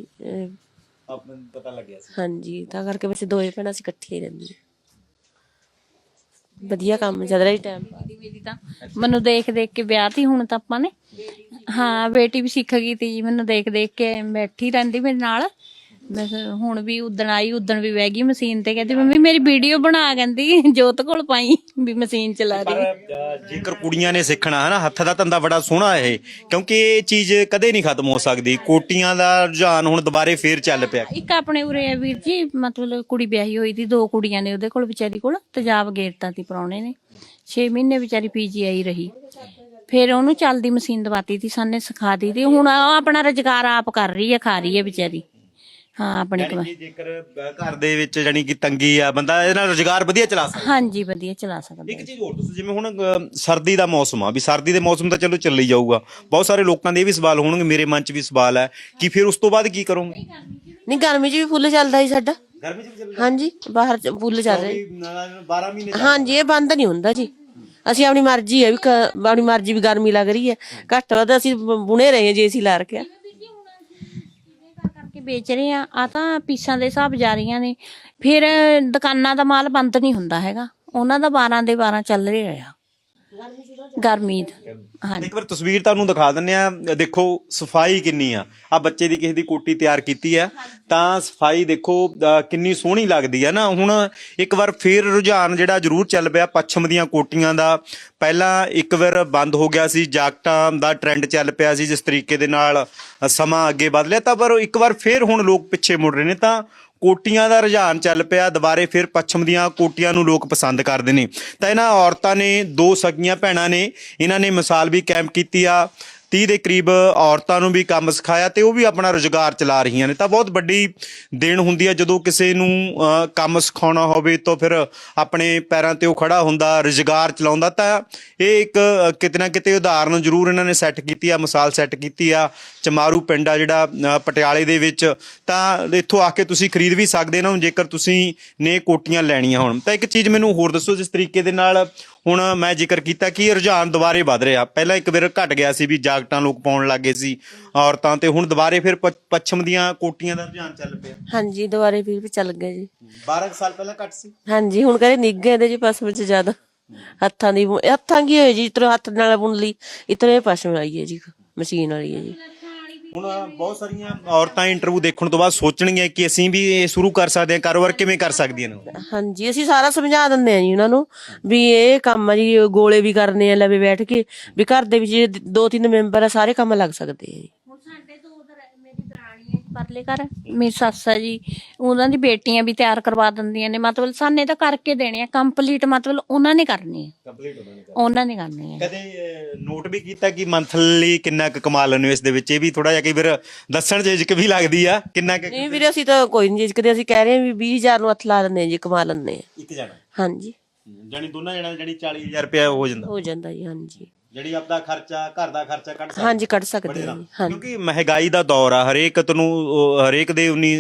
ਆਪ ਨੂੰ ਪਤਾ ਲੱਗਿਆ ਸੀ। ਹਾਂਜੀ ਤਾਂ ਕਰਕੇ ਵੈਸੇ ਦੋਏ ਭੈਣਾਂ ਅਸੀਂ ਇਕੱਠੀਆਂ ਹੀ ਰਹਿੰਦੀਆਂ ਵਧੀਆ ਕੰਮ ਚੱਲ ਰਿਹਾ ਜੀ ਟਾਈਮ ਬੇਟੀ ਮੇਰੀ ਤਾਂ ਮੈਨੂੰ ਦੇਖ ਦੇਖ ਕੇ ਵਿਆਹ ਤੀ ਹੁਣ ਤਾਂ ਆਪਾਂ ਨੇ। ਹਾਂ ਬੇਟੀ ਵੀ ਸਿੱਖ ਗਈ ਤੀ ਜੀ ਮੈਨੂੰ ਦੇਖ ਦੇਖ ਕੇ ਬੈਠੀ ਰਹਿੰਦੀ ਮੇਰੇ ਨਾਲ। ਮੈਂ ਕਿਹਾ ਹੁਣ ਵੀ ਉਦਣ ਆਈ ਉਦਣ ਵੀ ਬਹਿ ਗਈ ਮਸ਼ੀਨ ਤੇ ਕਹਿੰਦੀ ਮੰਮੀ ਮੇਰੀ ਵੀਡੀਓ ਬਣਾ ਕਹਿੰਦੀ ਜੋਤ ਕੋਲ ਪਾਈ ਵੀ ਮਸ਼ੀਨ ਚਲਾ ਰਹੀ। ਜੇਕਰ ਕੁੜੀਆਂ ਨੇ ਸਿੱਖਣਾ ਹੈ ਨਾ ਹੱਥ ਦਾ ਧੰਦਾ ਬੜਾ ਸੋਹਣਾ ਇਹ ਕਿਉਂਕਿ ਇਹ ਚੀਜ਼ ਕਦੇ ਨਹੀਂ ਖਤਮ ਹੋ ਸਕਦੀ। ਕੋਟੀਆਂ ਦਾ ਰੁਝਾਨ ਹੁਣ ਦੁਬਾਰੇ ਫੇਰ ਚੱਲ ਪਿਆ। ਇੱਕ ਆਪਣੇ ਉਰੇ ਆ ਵੀਰ ਜੀ ਮਤਲਬ ਕੁੜੀ ਵਿਆਹੀ ਹੋਈ ਸੀ ਦੋ ਕੁੜੀਆਂ ਨੇ ਉਹਦੇ ਕੋਲ ਵਿਚਾਰੀ ਕੋਲ ਤੇਜਾਬ ਗੇਰਤਾ ਤੀ ਪਰੌਣੇ ਨੇ। 6 ਮਹੀਨੇ ਵਿਚਾਰੀ ਪੀਜੀਆਈ ਰਹੀ। ਫਿਰ ਉਹਨੂੰ ਚੱਲਦੀ ਮਸ਼ੀਨ ਦਵਾਤੀ ਤੀ ਸਾਨੇ ਸਿਖਾ ਦੀ ਤੀ। ਹੁਣ ਉਹ ਆਪਣਾ ਰੁਜ਼ਗਾਰ ਆਪ ਕਰ ਰਹੀ ਹੈ ਖਾ ਰਹੀ ਹੈ ਵਿਚਾਰੀ। ਹਾਂ ਆਪਣੀ ਯਾਨੀ ਕਮਾਈ ਕਿ ਜੇਕਰ ਅ, ਘਰ ਦੇ ਵਿੱਚ ਜਾਨੀ ਕਿ ਤੰਗੀ ਆ ਬੰਦਾ ਇਹਦੇ ਨਾਲ ਰੁਜ਼ਗਾਰ ਵਧੀਆ ਚਲਾ ਸਕਦਾ। ਹਾਂਜੀ ਵਧੀਆ ਚਲਾ ਸਕਦਾ ਇੱਕ ਚੀਜ਼ ਹੋਰ ਦੱਸੋ ਜਿਵੇਂ ਹੁਣ ਅ, ਸਰਦੀ ਦਾ ਮੌਸਮ ਆ ਵੀ ਸਰਦੀ ਦੇ ਮੌਸਮ ਤਾਂ ਚਲੋ ਚੱਲੀ ਜਾਊਗਾ। ਬਹੁਤ ਸਾਰੇ ਲੋਕਾਂ ਦੇ ਇਹ ਵੀ ਸਵਾਲ ਹੋਣਗੇ ਮੇਰੇ ਮਨ 'ਚ ਵੀ ਸਵਾਲ ਹੈ ਕਿ ਫਿਰ ਉਸ ਤੋਂ ਬਾਅਦ ਕੀ ਕਰੋਗੇ? ਨਹੀਂ ਗਰਮੀ 'ਚ ਵੀ ਫੁੱਲ ਚੱਲਦਾ ਜੀ ਸਾਡਾ। ਗਰਮੀ 'ਚ ਵੀ ਚੱਲ ਹਾਂਜੀ ਬਾਹਰ 'ਚ ਫੁੱਲ ਚੱਲ ਰਿਹਾ। 12 ਮਹੀਨੇ ਹਾਂਜੀ ਇਹ ਬੰਦ ਨਹੀਂ ਹੁੰਦਾ ਜੀ। ਅਸੀਂ ਆਪਣੀ ਮਰਜ਼ੀ ਹੈ ਵੀ ਕ- ਆਪਣੀ ਮਰਜ਼ੀ ਵੀ ਗਰਮੀ ਲੱਗ ਰਹੀ ਹੈ। ਘੱਟ ਵੱਧ ਅਸੀਂ ਬ- ਬੁਣੇ ਰਹੇ ਹਾਂ ਜੇ ਅਸੀਂ ਲਾ ਰੱਖਿਆ। ਵੇਚ ਰਹੇ ਆ ਆ ਤਾਂ ਪੀਸਾਂ ਦੇ ਹਿਸਾਬ ਜਾ ਰਹੀਆਂ ਨੇ। ਫਿਰ ਦੁਕਾਨਾਂ ਦਾ ਮਾਲ ਬੰਦ ਨਹੀਂ ਹੁੰਦਾ ਹੈਗਾ। ਉਹਨਾਂ ਦਾ 12 ਦੇ 12 ਚੱਲ ਰਿਹਾ ਗਰਮੀ ਦਾ ਹਾਂਜੀ। ਇੱਕ ਵਾਰ ਤਸਵੀਰ ਤੁਹਾਨੂੰ ਦਿਖਾ ਦਿੰਨੇ ਆ ਦੇਖੋ ਸਫ਼ਾਈ ਕਿੰਨੀ ਆ। ਆ ਬੱਚੇ ਦੀ ਕਿਸੇ ਦੀ ਕੋਟੀ ਤਿਆਰ ਕੀਤੀ ਆ। ਤਾਂ ਸਫ਼ਾਈ ਦੇਖੋ ਅ, ਕਿੰਨੀ ਸੋਹਣੀ ਲੱਗਦੀ ਆ ਨਾ। ਹੁਣ ਇੱਕ ਵਾਰ ਫੇਰ ਰੁਝਾਨ ਜਿਹੜਾ ਜ਼ਰੂਰ ਚੱਲ ਪਿਆ ਪੱਛਮ ਦੀਆਂ ਕੋਟੀਆਂ ਦਾ। ਪਹਿਲਾਂ ਇੱਕ ਵਾਰ ਬੰਦ ਹੋ ਗਿਆ ਸੀ ਜਾਕਟਾਂ ਦਾ ਟ੍ਰੈਂਡ ਚੱਲ ਪਿਆ ਸੀ ਜਿਸ ਤਰੀਕੇ ਦੇ ਨਾਲ ਅ, ਸਮਾਂ ਅੱਗੇ ਵੱਧ ਲਿਆ। ਤਾਂ ਪਰ ਇੱਕ ਵਾਰ ਫੇਰ ਹੁਣ ਲੋਕ ਪਿੱਛੇ ਮੁੜ ਰਹੇ ਨੇ। ਤਾਂ ਕੋਟੀਆਂ ਦਾ ਰੁਝਾਨ ਚੱਲ ਪਿਆ, ਦੁਬਾਰੇ ਫਿਰ ਪੱਛਮ ਦੀਆਂ ਕੋਟੀਆਂ ਨੂੰ ਲੋਕ ਪਸੰਦ ਕਰਦੇ ਨੇ। ਤਾਂ ਇਹਨਾਂ ਔਰਤਾਂ ਨੇ, ਦੋ ਸਗੀਆਂ ਭੈਣਾਂ ਨੇ, ਇਹਨਾਂ ਨੇ ਮਿਸਾਲ ਵੀ ਕੈਂਪ ਕੀਤੀ ਆ। 30 ਦੇ ਕਰੀਬ ਔਰਤਾਂ ਨੂੰ ਵੀ ਕੰਮ ਸਿਖਾਇਆ ਤੇ ਉਹ ਵੀ ਆਪਣਾ ਰੁਜ਼ਗਾਰ ਚਲਾ ਰਹੀਆਂ ਨੇ। ਤਾਂ ਬਹੁਤ ਵੱਡੀ ਦੇਣ ਹੁੰਦੀ ਹੈ ਜਦੋਂ ਕਿਸੇ ਨੂੰ ਕੰਮ ਸਿਖਾਉਣਾ ਹੋਵੇ ਤਾਂ ਫਿਰ ਆਪਣੇ ਪੈਰਾਂ ਤੇ ਉਹ ਖੜਾ ਹੁੰਦਾ ਰੁਜ਼ਗਾਰ ਚਲਾਉਂਦਾ। ਤਾਂ ਇਹ ਇੱਕ ਅ, ਕਿਤੇ ਨਾ ਕਿਤੇ ਉਦਾਹਰਨ ਜ਼ਰੂਰ ਇਹਨਾਂ ਨੇ ਸੈੱਟ ਕੀਤੀ ਆ ਮਿਸਾਲ ਸੈੱਟ ਕੀਤੀ ਆ ਚਮਾਰੂ ਪਿੰਡ ਆ ਜਿਹੜਾ ਪਟਿਆਲੇ ਦੇ ਵਿੱਚ। ਤਾਂ ਇੱਥੋਂ ਆ ਕੇ ਤੁਸੀਂ ਖਰੀਦ ਵੀ ਸਕਦੇ ਨਾ ਜੇਕਰ ਤੁਸੀਂ ਨੇ ਕੋਟੀਆਂ ਲੈਣੀਆਂ ਹੋਣ। ਤਾਂ ਇੱਕ ਚੀਜ਼ ਮੈਨੂੰ ਹੋਰ ਦੱਸੋ ਜਿਸ ਤਰੀਕੇ ਦੇ ਨਾਲ ਹੁਣ ਮੈਂ ਜ਼ਿਕਰ ਕੀਤਾ ਕਿ ਇਹ ਰੁਝਾਨ ਦੁਬਾਰੇ ਵੱਧ ਰਿਹਾ। ਪਹਿਲਾਂ ਇੱਕ ਵਾਰ ਘਟ ਗਿਆ ਸੀ ਵੀ ਜਾਕਟਾਂ ਲੋਕ ਪਾਉਣ ਲੱਗੇ ਸੀ ਔਰਤਾਂ ਤੇ ਹੁਣ ਦੁਬਾਰੇ ਫਿਰ ਪ- ਪੱਛਮ ਦੀਆਂ ਕੋਟੀਆਂ ਦਾ ਰੁਝਾਨ ਚੱਲ ਪਿਆ। ਹਾਂਜੀ ਦੁਬਾਰੇ ਫਿਰ ਵੀ ਚੱਲ ਗਏ ਜੀ। 12 ਸਾਲ ਪਹਿਲਾਂ ਘਟ ਸੀ? ਹਾਂਜੀ ਹੁਣ ਕਰੇ ਨਿੱਘ ਇਹਦੇ ਜੀ ਪਸ਼ਮ ਚ ਜ਼ਿਆਦਾ। ਹੱਥਾਂ ਦੀ ਹੱਥਾਂ ਕੀ ਹੋਏ ਜੀ ਇਤਰੇ ਹੱਥ ਨਾਲ ਬੁਣ ਲਈ ਇਤਰੇ ਪਸ਼ਮ ਆਈ ਹੈ ਜੀ ਮਸ਼ੀਨ ਵਾਲੀ ਹੈ ਜੀ। ਹੁਣ ਬਹੁਤ ਸਾਰੀਆਂ ਔਰਤਾਂ ਇੰਟਰਵਿਊ ਦੇਖਣ ਤੋਂ ਬਾਅਦ ਸੋਚਣਗੀਆਂ ਕਿ ਅਸੀਂ ਵੀ ਇਹ ਸ਼ੁਰੂ ਕਰ ਸਕਦੇ ਹਾਂ ਕਾਰੋਬਾਰ ਕਿਵੇਂ ਕਰ ਸਕਦੀਆਂ ਨੇ ਹਾਂਜੀ ਅਸੀਂ ਸਾਰਾ ਸਮਝਾ ਦਿੰਦੇ ਆ ਜੀ ਉਹਨਾਂ ਨੂੰ ਵੀ ਇਹ ਕੰਮ ਆ ਜੀ ਗੋਲੇ ਵੀ ਕਰਨੇ ਆ ਲਵੇ ਬੈਠ ਕੇ ਵੀ ਘਰ ਦੇ ਵਿੱਚ ਦੋ ਤਿੰਨ ਮੈਂਬਰ ਆ ਸਾਰੇ ਕੰਮ ਲੱਗ ਸਕਦੇ ਆ ਜੀ। ਹੁਣ ਸਾਡੇ ਤੋਂ ਉਧਰ ਮੇਰੀ ਦਰਾਣੀ ਹੈ ਪਰਲੇ ਘਰ। ਮੇਰੀ ਸੱਸ ਹੈ ਜੀ ਉਹਨਾਂ ਦੀ ਬੇਟੀਆਂ ਵੀ ਤਿਆਰ ਕਰਵਾ ਦਿੰਦੀਆਂ ਨੇ ਮਤਲਬ ਸਾਨੇ ਤਾਂ ਕਰਕੇ ਦੇਣੇ ਆ ਕੰਪਲੀਟ ਮਤਲਬ ਉਹਨਾਂ ਨੇ ਕਰਨੀ ਹੈ ਕੰਪਲੀਟ ਉਹਨਾਂ ਨੇ ਉਹਨਾਂ ਨੇ ਕਰਨੀ ਹੈ ਕਦੇ ਨੋਟ ਵੀ ਕੀਤਾ ਕਿ ਮੰਥਲੀ ਕਿੰਨਾ ਕੁ ਕਮਾ ਲੈਂਦੇ ਹੋ ਇਸ ਦੇ ਵਿੱਚ? ਇਹ ਵੀ ਥੋੜਾ ਜਿਹਾ ਕਈ ਵਾਰ ਦੱਸਣ ਚ ਝਿਜਕ ਵੀ ਲੱਗਦੀ ਆ ਕਿੰਨਾ ਕੁ ਨਹੀਂ ਵੀਰੇ ਅਸੀਂ ਤਾਂ ਕੋਈ ਨਹੀਂ ਜਿਸਕਦੇ ਅਸੀਂ ਕਹਿ ਰਹੇ ਆ ਵੀ 20000 ਨੂੰ ਹੱਥ ਲਾ ਦਿੰਦੇ ਆ ਜੀ ਕਮਾ ਲੈਂਦੇ ਆ ਇੱਕ ਜਣਾ। ਹਾਂਜੀ। ਜਾਨੀ ਦੋਨਾਂ ਜਣਾ ਜਾਨੀ 40000 ਰੁਪਇਆ ਹੋ ਜਾਂਦਾ। ਹੋ ਜਾਂਦਾ ਜੀ ਹਾਂਜੀ। ਜਿਹੜੀ ਆਪਦਾ ਖਰਚਾ ਘਰ ਦਾ ਖਰਚਾ ਕੱਢ ਸਕਦਾ ਹਾਂਜੀ ਕੱਢ ਸਕਦੇ ਜੀ ਹਾਂਜੀ। ਕਿਉਂਕਿ ਮਹਿੰਗਾਈ ਦਾ ਦੌਰ ਆ ਹਰੇਕ ਨੂੰ ਉਹ ਹਰੇਕ ਦੇ ਉਨੀ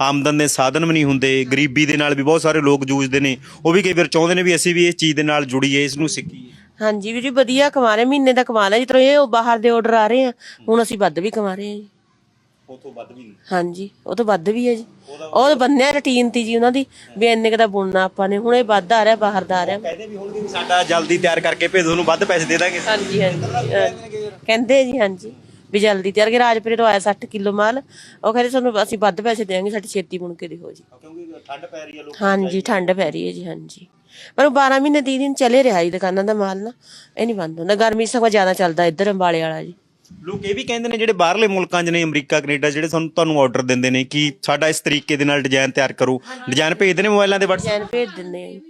ਆਮਦਨ ਦੇ ਸਾਧਨ ਵੀ ਨਹੀਂ ਹੁੰਦੇ ਗਰੀਬੀ ਦੇ ਨਾਲ ਵੀ ਬਹੁਤ ਸਾਰੇ ਲੋਕ ਜੂਝਦੇ ਨੇ ਉਹ ਵੀ ਕਈ ਵਾਰ ਚਾਹੁੰਦੇ ਨੇ ਵੀ ਅਸੀਂ ਵੀ ਇਸ ਚੀਜ਼ ਦੇ ਨਾਲ ਜੁੜੀਏ ਇਸ ਨੂੰ ਸਿੱਖੀਏ। ਹਾਂਜੀ ਵੀਰੇ ਵਧੀਆ ਕਮਾ ਰਹੇ ਮਹੀਨੇ ਦਾ ਕਮਾ ਲਿਆ ਜਿੱਦੋਂ ਇਹ ਉਹ ਬਾਹਰ ਦੇ ਆਰਡਰ ਆ ਰਹੇ ਆ ਹੁਣ ਅਸੀਂ ਵੱਧ ਵੀ ਕਮਾ ਰਹੇ ਆ ਜੀ। ਉਥੋਂ ਵੱਧ ਵੀ ਨਹੀਂ। ਹਾਂਜੀ ਉਹ ਤਾਂ ਵੱਧ ਵੀ ਹੈ ਜੀ। ਉਹ ਬੰਨਿਆ ਰੁਟੀਨ ਤੀ ਜੀ ਉਹਨਾਂ ਦੀ ਵੀ ਇੰਨੇ ਕੁ ਦਾ ਬੁਣਨਾ ਆਪਾਂ ਨੇ ਹੁਣ ਇਹ ਵੱਧ ਆ ਰਿਹਾ ਬਾਹਰ ਦਾ ਆ ਰਿਹਾ ਕਹਿੰਦੇ ਵੀ ਹੋਣਗੇ ਵੀ ਸਾਡਾ ਜਲਦੀ ਤਿਆਰ ਕਰਕੇ ਭੇਜ ਤੁਹਾਨੂੰ ਵੱਧ ਪੈਸੇ ਦੇ ਦਾਂਗੇ। ਹਾਂਜੀ ਹਾਂਜੀ ਅਹ ਕਹਿੰਦੇ ਜੀ ਹਾਂਜੀ ਵੀ ਜਲਦੀ ਤਿਆਰ ਕੇ ਰਾਜਪੁਰੇ ਤੋਂ ਆਇਆ 60 ਕਿਲੋ ਮਾਲ। ਉਹ ਕਹਿੰਦੇ ਤੁਹਾਨੂੰ ਅਸੀਂ ਵੱਧ ਪੈਸੇ ਦੇਵਾਂਗੇ ਸਾਡੀ ਛੇਤੀ ਬੁਣ ਕੇ ਦਿਓ ਜੀ। ਕਿਉਂਕਿ ਠੰਡ ਪੈ ਰਹੀ ਹੈ ਲੋਕ ਹਾਂਜੀ ਠੰਡ ਪੈ ਰਹੀ ਹੈ ਜੀ ਹਾਂਜੀ। ਪਰ ਉਹ 12 ਮਹੀਨੇ ਦੀ ਦਿਨ ਚਲੇ ਰਿਹਾ ਜੀ ਦੁਕਾਨਾਂ ਦਾ ਮਾਲ ਨਾ। ਇਹ ਨਹੀਂ ਬੰਦ ਹੁੰਦਾ। ਗਰਮੀ ਸਗੋਂ ਜ਼ਿਆਦਾ ਚੱਲਦਾ ਇੱਧਰ ਅੰਬਾਲੇ ਵਾਲਾ ਜੀ। ਲੋਕ ਇਹ ਵੀ ਕਹਿੰਦੇ ਨੇ ਜਿਹੜੇ ਬਾਹਰਲੇ ਮੁਲਕਾਂ 'ਚ ਨੇ ਅਮਰੀਕਾ ਕੈਨੇਡਾ ਜਿਹੜੇ ਤੁਹਾਨੂੰ ਤੁਹਾਨੂੰ ਆਰਡਰ ਦਿੰਦੇ ਨੇ ਕਿ ਸਾਡਾ ਇਸ ਤਰੀਕੇ ਦੇ ਨਾਲ ਡਿਜ਼ਾਈਨ ਤਿਆਰ ਕਰੋ। ਡਿਜ਼ਾਈਨ ਭੇਜਦੇ ਨੇ ਮੋਬਾਈਲਾਂ ਦੇ WhatsApp? ਡਿਜ਼ਾਈਨ ਭੇਜ ਦਿੰਦੇ ਆ ਜੀ।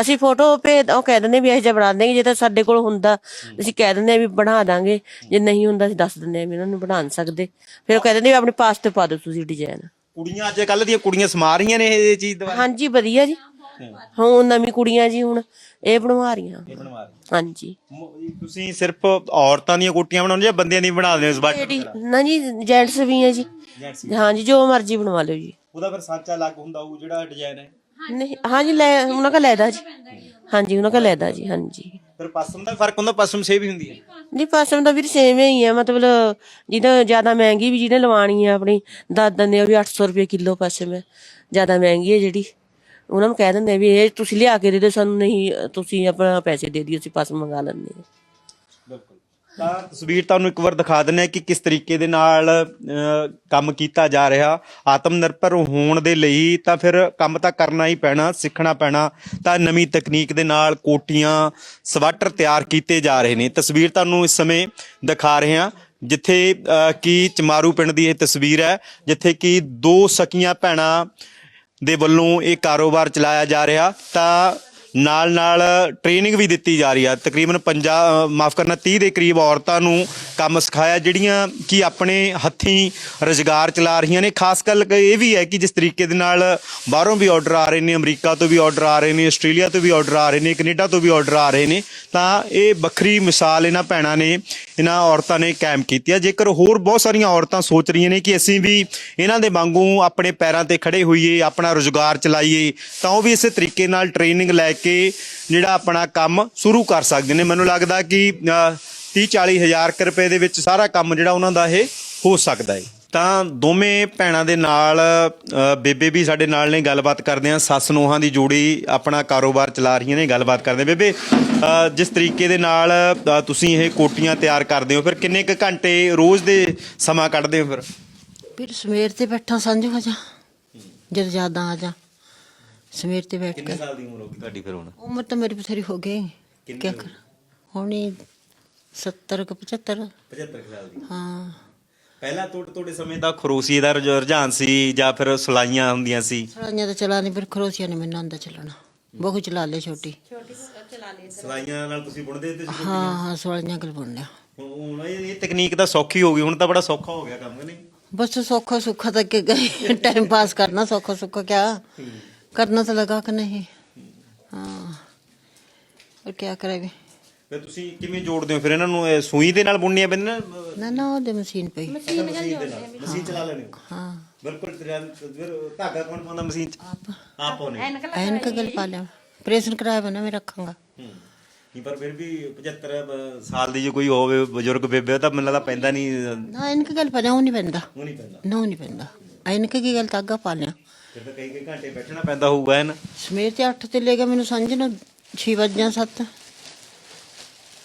ਅਸੀਂ ਫੋਟੋ ਭੇਜ ਉਹ ਕਹਿ ਦਿੰਦੇ ਵੀ ਅਸੀਂ ਜੇ ਬਣਾ ਦੇਂਗੇ ਜੇ ਤਾਂ ਸਾਡੇ ਕੋਲ ਹੁੰਦਾ ਅਸੀਂ ਕਹਿ ਦਿੰਦੇ ਆ ਵੀ ਬਣਾ ਦਾਂਗੇ ਜੇ ਨਹੀਂ ਹੁੰਦਾ ਅਸੀਂ ਦੱਸ ਦਿੰਦੇ ਆ ਵੀ ਉਹਨਾਂ ਨੂੰ ਬਣਾ ਨਹੀਂ ਸਕਦੇ। ਫਿਰ ਉਹ ਕਹਿ ਦਿੰਦੇ ਵੀ ਆਪਣੇ ਪਾਸ ਤੇ ਪਾ ਦਿਓ ਤੁਸੀਂ ਡਿਜ਼ਾਈਨ ਕੁੜੀਆਂ ਅੱਜ ਕੱਲ੍ਹ ਦੀਆਂ ਕੁੜੀਆਂ ਸਮਾ ਰਹੀਆਂ ਨੇ ਇਹ ਚੀਜ਼ ਦੁਆਰਾ। ਹਾਂਜੀ ਵਧੀਆ ਜੀ। ਹੁਣ ਨਵੀਂ ਕੁੜੀਆਂ ਜੀ ਹੁਣ ਇਹ ਬਣਵਾ ਰਹੀਆਂ। ਹਾਂਜੀ। ਤੁਸੀਂ ਸਿਰਫ ਔਰਤਾਂ ਦੀਆਂ ਕੋਟੀਆਂ ਬਣਾਉਂਦੇ ਜਾਂ ਬੰਦਿਆਂ ਦੀ ਬਣਾ ਦਿੰਦੇ ਹੋ ਇਸ ਲੇਡੀ ਨਾ ਜੀ ਜੈਂਟਸ ਵੀ ਹੈ ਜੀ। ਹਾਂਜੀ ਜੋ ਮਰਜ਼ੀ ਬਣਵਾ ਲਓ ਜੀ। ਉਹਦਾ ਫਿਰ ਸਾਂਚਾ ਅਲੱਗ ਹੁੰਦਾ ਉਹ ਜਿਹੜਾ ਡਿਜ਼ਾਈਨ ਹੈ। ਨਹੀਂ ਹਾਂਜੀ ਲੈ ਉਹਨਾਂ ਕਾ ਲੈਦਾ ਜੀ। ਹਾਂਜੀ ਉਹਨਾਂ ਕਾ ਲੈਦਾ ਜੀ ਹਾਂਜੀ। ਫਿਰ ਪਸਮ ਦਾ ਫ਼ਰਕ ਹੁੰਦਾ ਪਸਮ ਸੇ ਵੀ ਹੁੰਦੀ ਹੈ। ਨਹੀਂ ਪਸਮ ਦਾ ਵੀਰ ਸੇਮ ਹੀ ਹੈ ਮਤਲਬ ਜਿਹਦਾ ਜ਼ਿਆਦਾ ਮਹਿੰਗੀ ਵੀ ਜਿਹਨੇ ਲਵਾਣੀ ਹੈ ਆਪਣੀ ਦੱਸ ਦਿੰਦੇ ਆ ਵੀ 800 ਰੁਪਏ ਕਿਲੋ ਪਸਮ ਹੈ ਜ਼ਿਆਦਾ ਮਹਿੰਗੀ ਹੈ ਜਿਹੜੀ। ਉਹਨਾਂ ਨੂੰ ਕਹਿ ਦਿੰਦੇ ਆ ਵੀ ਇਹ ਤੁਸੀਂ ਲਿਆ ਕੇ ਦੇ ਦਿਓ ਸਾਨੂੰ ਨਹੀਂ ਤੁਸੀਂ ਆਪਣਾ ਪੈਸੇ ਦੇ ਦਿਓ ਅਸੀਂ ਪਸਮ ਮੰਗਾ ਲੈਂਦੇ ਹਾਂ। ਤਾਂ ਤਸਵੀਰ ਤੁਹਾਨੂੰ ਇੱਕ ਵਾਰ ਦਿਖਾ ਦਿੰਦੇ ਹਾਂ ਕਿ ਕਿਸ ਤਰੀਕੇ ਦੇ ਨਾਲ ਕੰਮ ਕੀਤਾ ਜਾ ਰਿਹਾ। ਆਤਮ ਨਿਰਭਰ ਹੋਣ ਦੇ ਲਈ ਤਾਂ ਫਿਰ ਕੰਮ ਤਾਂ ਕਰਨਾ ਹੀ ਪੈਣਾ ਸਿੱਖਣਾ ਪੈਣਾ। ਤਾਂ ਨਵੀਂ ਤਕਨੀਕ ਦੇ ਨਾਲ ਕੋਟੀਆਂ ਸਵੈਟਰ ਤਿਆਰ ਕੀਤੇ ਜਾ ਰਹੇ ਨੇ। ਤਸਵੀਰ ਤੁਹਾਨੂੰ ਇਸ ਸਮੇਂ ਦਿਖਾ ਰਹੇ ਹਾਂ ਜਿੱਥੇ ਅਹ, ਕਿ ਚਮਾਰੂ ਪਿੰਡ ਦੀ ਇਹ ਤਸਵੀਰ ਹੈ ਜਿੱਥੇ ਕਿ ਦੋ ਸਕੀਆਂ ਭੈਣਾਂ ਦੇ ਵੱਲੋਂ ਇਹ ਕਾਰੋਬਾਰ ਚਲਾਇਆ ਜਾ ਰਿਹਾ ਤਾਂ ਨਾਲ ਨਾਲ ਟ੍ਰੇਨਿੰਗ ਵੀ ਦਿੱਤੀ ਜਾ ਰਹੀ ਆ। ਤਕਰੀਬਨ 50 ਮਾਫ ਕਰਨਾ 30 ਦੇ ਕਰੀਬ ਔਰਤਾਂ ਨੂੰ ਕੰਮ ਸਿਖਾਇਆ, ਜਿਹੜੀਆਂ ਕਿ ਆਪਣੇ ਹੱਥੀਂ ਰੁਜ਼ਗਾਰ ਚਲਾ ਰਹੀਆਂ ਨੇ। ਖਾਸ ਗੱਲ ਕ- ਇਹ ਵੀ ਹੈ ਕਿ ਜਿਸ ਤਰੀਕੇ ਦੇ ਨਾਲ ਬਾਹਰੋਂ ਵੀ ਆਰਡਰ ਆ ਰਹੇ ਨੇ, ਅਮਰੀਕਾ ਤੋਂ ਵੀ ਆਰਡਰ ਆ ਰਹੇ ਨੇ, ਆਸਟ੍ਰੇਲੀਆ ਤੋਂ ਵੀ ਆਰਡਰ ਆ ਰਹੇ ਨੇ, ਕੈਨੇਡਾ ਤੋਂ ਵੀ ਆਰਡਰ ਆ ਰਹੇ ਨੇ, ਤਾਂ ਇਹ ਵੱਖਰੀ ਮਿਸਾਲ ਇਹਨਾਂ ਭੈਣਾਂ ਨੇ, ਇਹਨਾਂ ਔਰਤਾਂ ਨੇ ਕਾਇਮ ਕੀਤੀ ਹੈ ਜੇਕਰ ਹੋਰ ਬਹੁਤ ਸਾਰੀਆਂ ਔਰਤਾਂ ਸੋਚ ਰਹੀਆਂ ਨੇ ਕਿ ਅਸੀਂ ਵੀ ਇਹਨਾਂ ਦੇ ਵਾਂਗੂ ਆਪਣੇ ਪੈਰਾਂ ਤੇ ਖੜੇ ਹੋਈਏ, ਆਪਣਾ ਰੁਜ਼ਗਾਰ ਚਲਾਈਏ, ਤਾਂ ਉਹ ਵੀ ਇਸੇ ਤਰੀਕੇ ਨਾਲ ਟ੍ਰੇਨਿੰਗ ਲੈ ਕੇ ਜਿਹੜਾ ਆਪਣਾ ਕੰਮ ਸ਼ੁਰੂ ਕਰ ਸਕਦੇ ਨੇ। ਮੈਨੂੰ ਲੱਗਦਾ ਕਿ 30 40 ਹਜ਼ਾਰ ਰੁਪਏ ਦੇ ਵਿੱਚ ਸਾਰਾ ਕੰਮ ਜਿਹੜਾ ਉਹਨਾਂ ਦਾ ਇਹ ਹੋ ਸਕਦਾ ਹੈ ਤਾਂ ਦੋਵੇਂ ਭੈਣਾਂ ਦੇ ਨਾਲ ਬੇਬੇ ਵੀ ਸਾਡੇ ਨਾਲ ਨੇ, ਗੱਲਬਾਤ ਕਰਦੇ ਆ। ਸੱਸ ਨੂੰਹਾਂ ਦੀ ਜੋੜੀ ਆਪਣਾ ਕਾਰੋਬਾਰ ਚਲਾ ਰਹੀਆਂ ਨੇ, ਗੱਲਬਾਤ ਕਰਦੇ ਬੇਬੇ ਜਿਸ ਤਰੀਕੇ ਦੇ ਨਾਲ ਤੁਸੀਂ ਇਹ ਕੋਟੀਆਂ ਤਿਆਰ ਕਰਦੇ ਹੋ, ਫਿਰ ਕਿੰਨੇ ਕੁ ਘੰਟੇ ਰੋਜ਼ ਦੇ ਸਮਾਂ ਕੱਢਦੇ ਹੋ ਫਿਰ? ਫਿਰ ਸਵੇਰ ਤੇ ਬੈਠਾ ਸੰਝ ਹੋ ਜਾ, ਜਦ ਜ਼ਿਆਦਾ ਆ ਜਾ। ਸਵੇਰ ਤੇ ਬੈਠ ਕੇ। ਕਿੰਨੇ ਸਾਲ ਦੀ ਉਮਰ ਹੋ ਗਈ ਤੁਹਾਡੀ ਫਿਰ ਹੁਣ? ਉਮਰ ਤਾਂ ਮੇਰੀ ਬਥੇਰੀ ਹੋ ਗਈ। ਕਿੰਨੀ ਕਰ? ਗਈ? 70 ਕਿ 75 75 ਸਾਲ ਦੀ। ਹਾਂ। ਪਹਿਲਾਂ ਤੁਹਾਡੇ ਤੁਹਾਡੇ ਸਮੇਂ ਦਾ ਖਰੋਸੀਏ ਦਾ ਰੁਝਾਨ ਸੀ ਜਾਂ ਫਿਰ ਸਲਾਈਆਂ ਹੁੰਦੀਆਂ ਸੀ? ਸੜਾਈਆਂ ਤਾਂ ਚਲਾ ਨਹੀਂ ਪਰ ਖਰੋਸੀਆਂ ਮੈਨੂੰ ਆਂਦਾ ਚਲਾਣਾ ਬਹੁਤ ਚਲਾ ਲੈ ਛੋਟੀ। ਸਲਾਈਆਂ ਨਾਲ ਤੁਸੀਂ ਬੁਣਦੇ ਤਕਨੀਕ ਤਾਂ ਸੌਖੀ ਹੋ ਗਈ ਹੁਣ ਤਾਂ ਬੜਾ ਸੌਖਾ ਹੋ ਗਿਆ ਕੰਮ ਨਹੀਂ? ਬਸ ਸੌਖਾ ਸੁੱਖਾ ਤੱਕ ਗਏ। ਟਾਈਮ ਪਾਸ ਕਰਨਾ ਸੌਖਾ ਸੁੱਖਾ ਕਿਆ करना तो लगा कि नहीं हाँ और क्या करेंगे ਫਿਰ ਤੁਸੀਂ ਕਿਵੇਂ ਜੋੜਦੇ ਹੋ ਫਿਰ ਇਹਨਾਂ ਨੂੰ ਇਹ ਸੂਈ ਦੇ ਨਾਲ ਬੁਣਨੀਆਂ ਪੈਂਦੀਆਂ ਨਾ ना ना वो मशीन पे ही। ਮਸ਼ੀਨ ਚਲਾ ਲੈਣੇ ਹੋ हाँ ਬਿਲਕੁਲ ਫਿਰ ਧਾਗਾ ਕੌਣ ਪਾਉਂਦਾ ਮਸ਼ੀਨ ਚ ਆਪ ਪਾਉਨੇ ਐਨਕ ਗਲ ਪਾ ਲਿਆ ਆਪਰੇਸ਼ਨ ਕਰਾਇਆ ਬਣਾ ਮੈਂ ਰੱਖਾਂਗਾ ਨਹੀਂ ਪਰ ਫਿਰ ਵੀ 75 ਬ- ਸਾਲ ਦੀ ਜੇ ਕੋਈ ਹੋਵੇ ਬਜ਼ੁਰਗ ਬੇਬੇ ਉਹ ਤਾਂ ਮੈਨੂੰ ਲੱਗਦਾ ਪੈਂਦਾ ਨਹੀਂ ਨਾ ਐਨਕ ਗਲ ਪਾ ਲਿਆ ਉਹ ਨਹੀਂ ਪੈਂਦਾ ਉਹ ਨਹੀਂ ਪੈਂਦਾ ਨਾ ਉਹ ਨਹੀਂ ਪੈਂਦਾ ਐਨਕ ਕੀ ਗੱਲ ਤਾਗਾ ਪਾ ਲਿਆ ਫਿਰ ਤਾਂ ਕਈ ਕਈ ਘੰਟੇ ਬੈਠਣਾ ਪੈਂਦਾ ਹੋਊਗਾ ਇਹਨਾਂ। ਸਵੇਰ ਤੇ 8 ਤੇ ਲੈ ਮੈਨੂੰ ਸਾਂਝ ਨੂੰ 6 ਵਜੇ 7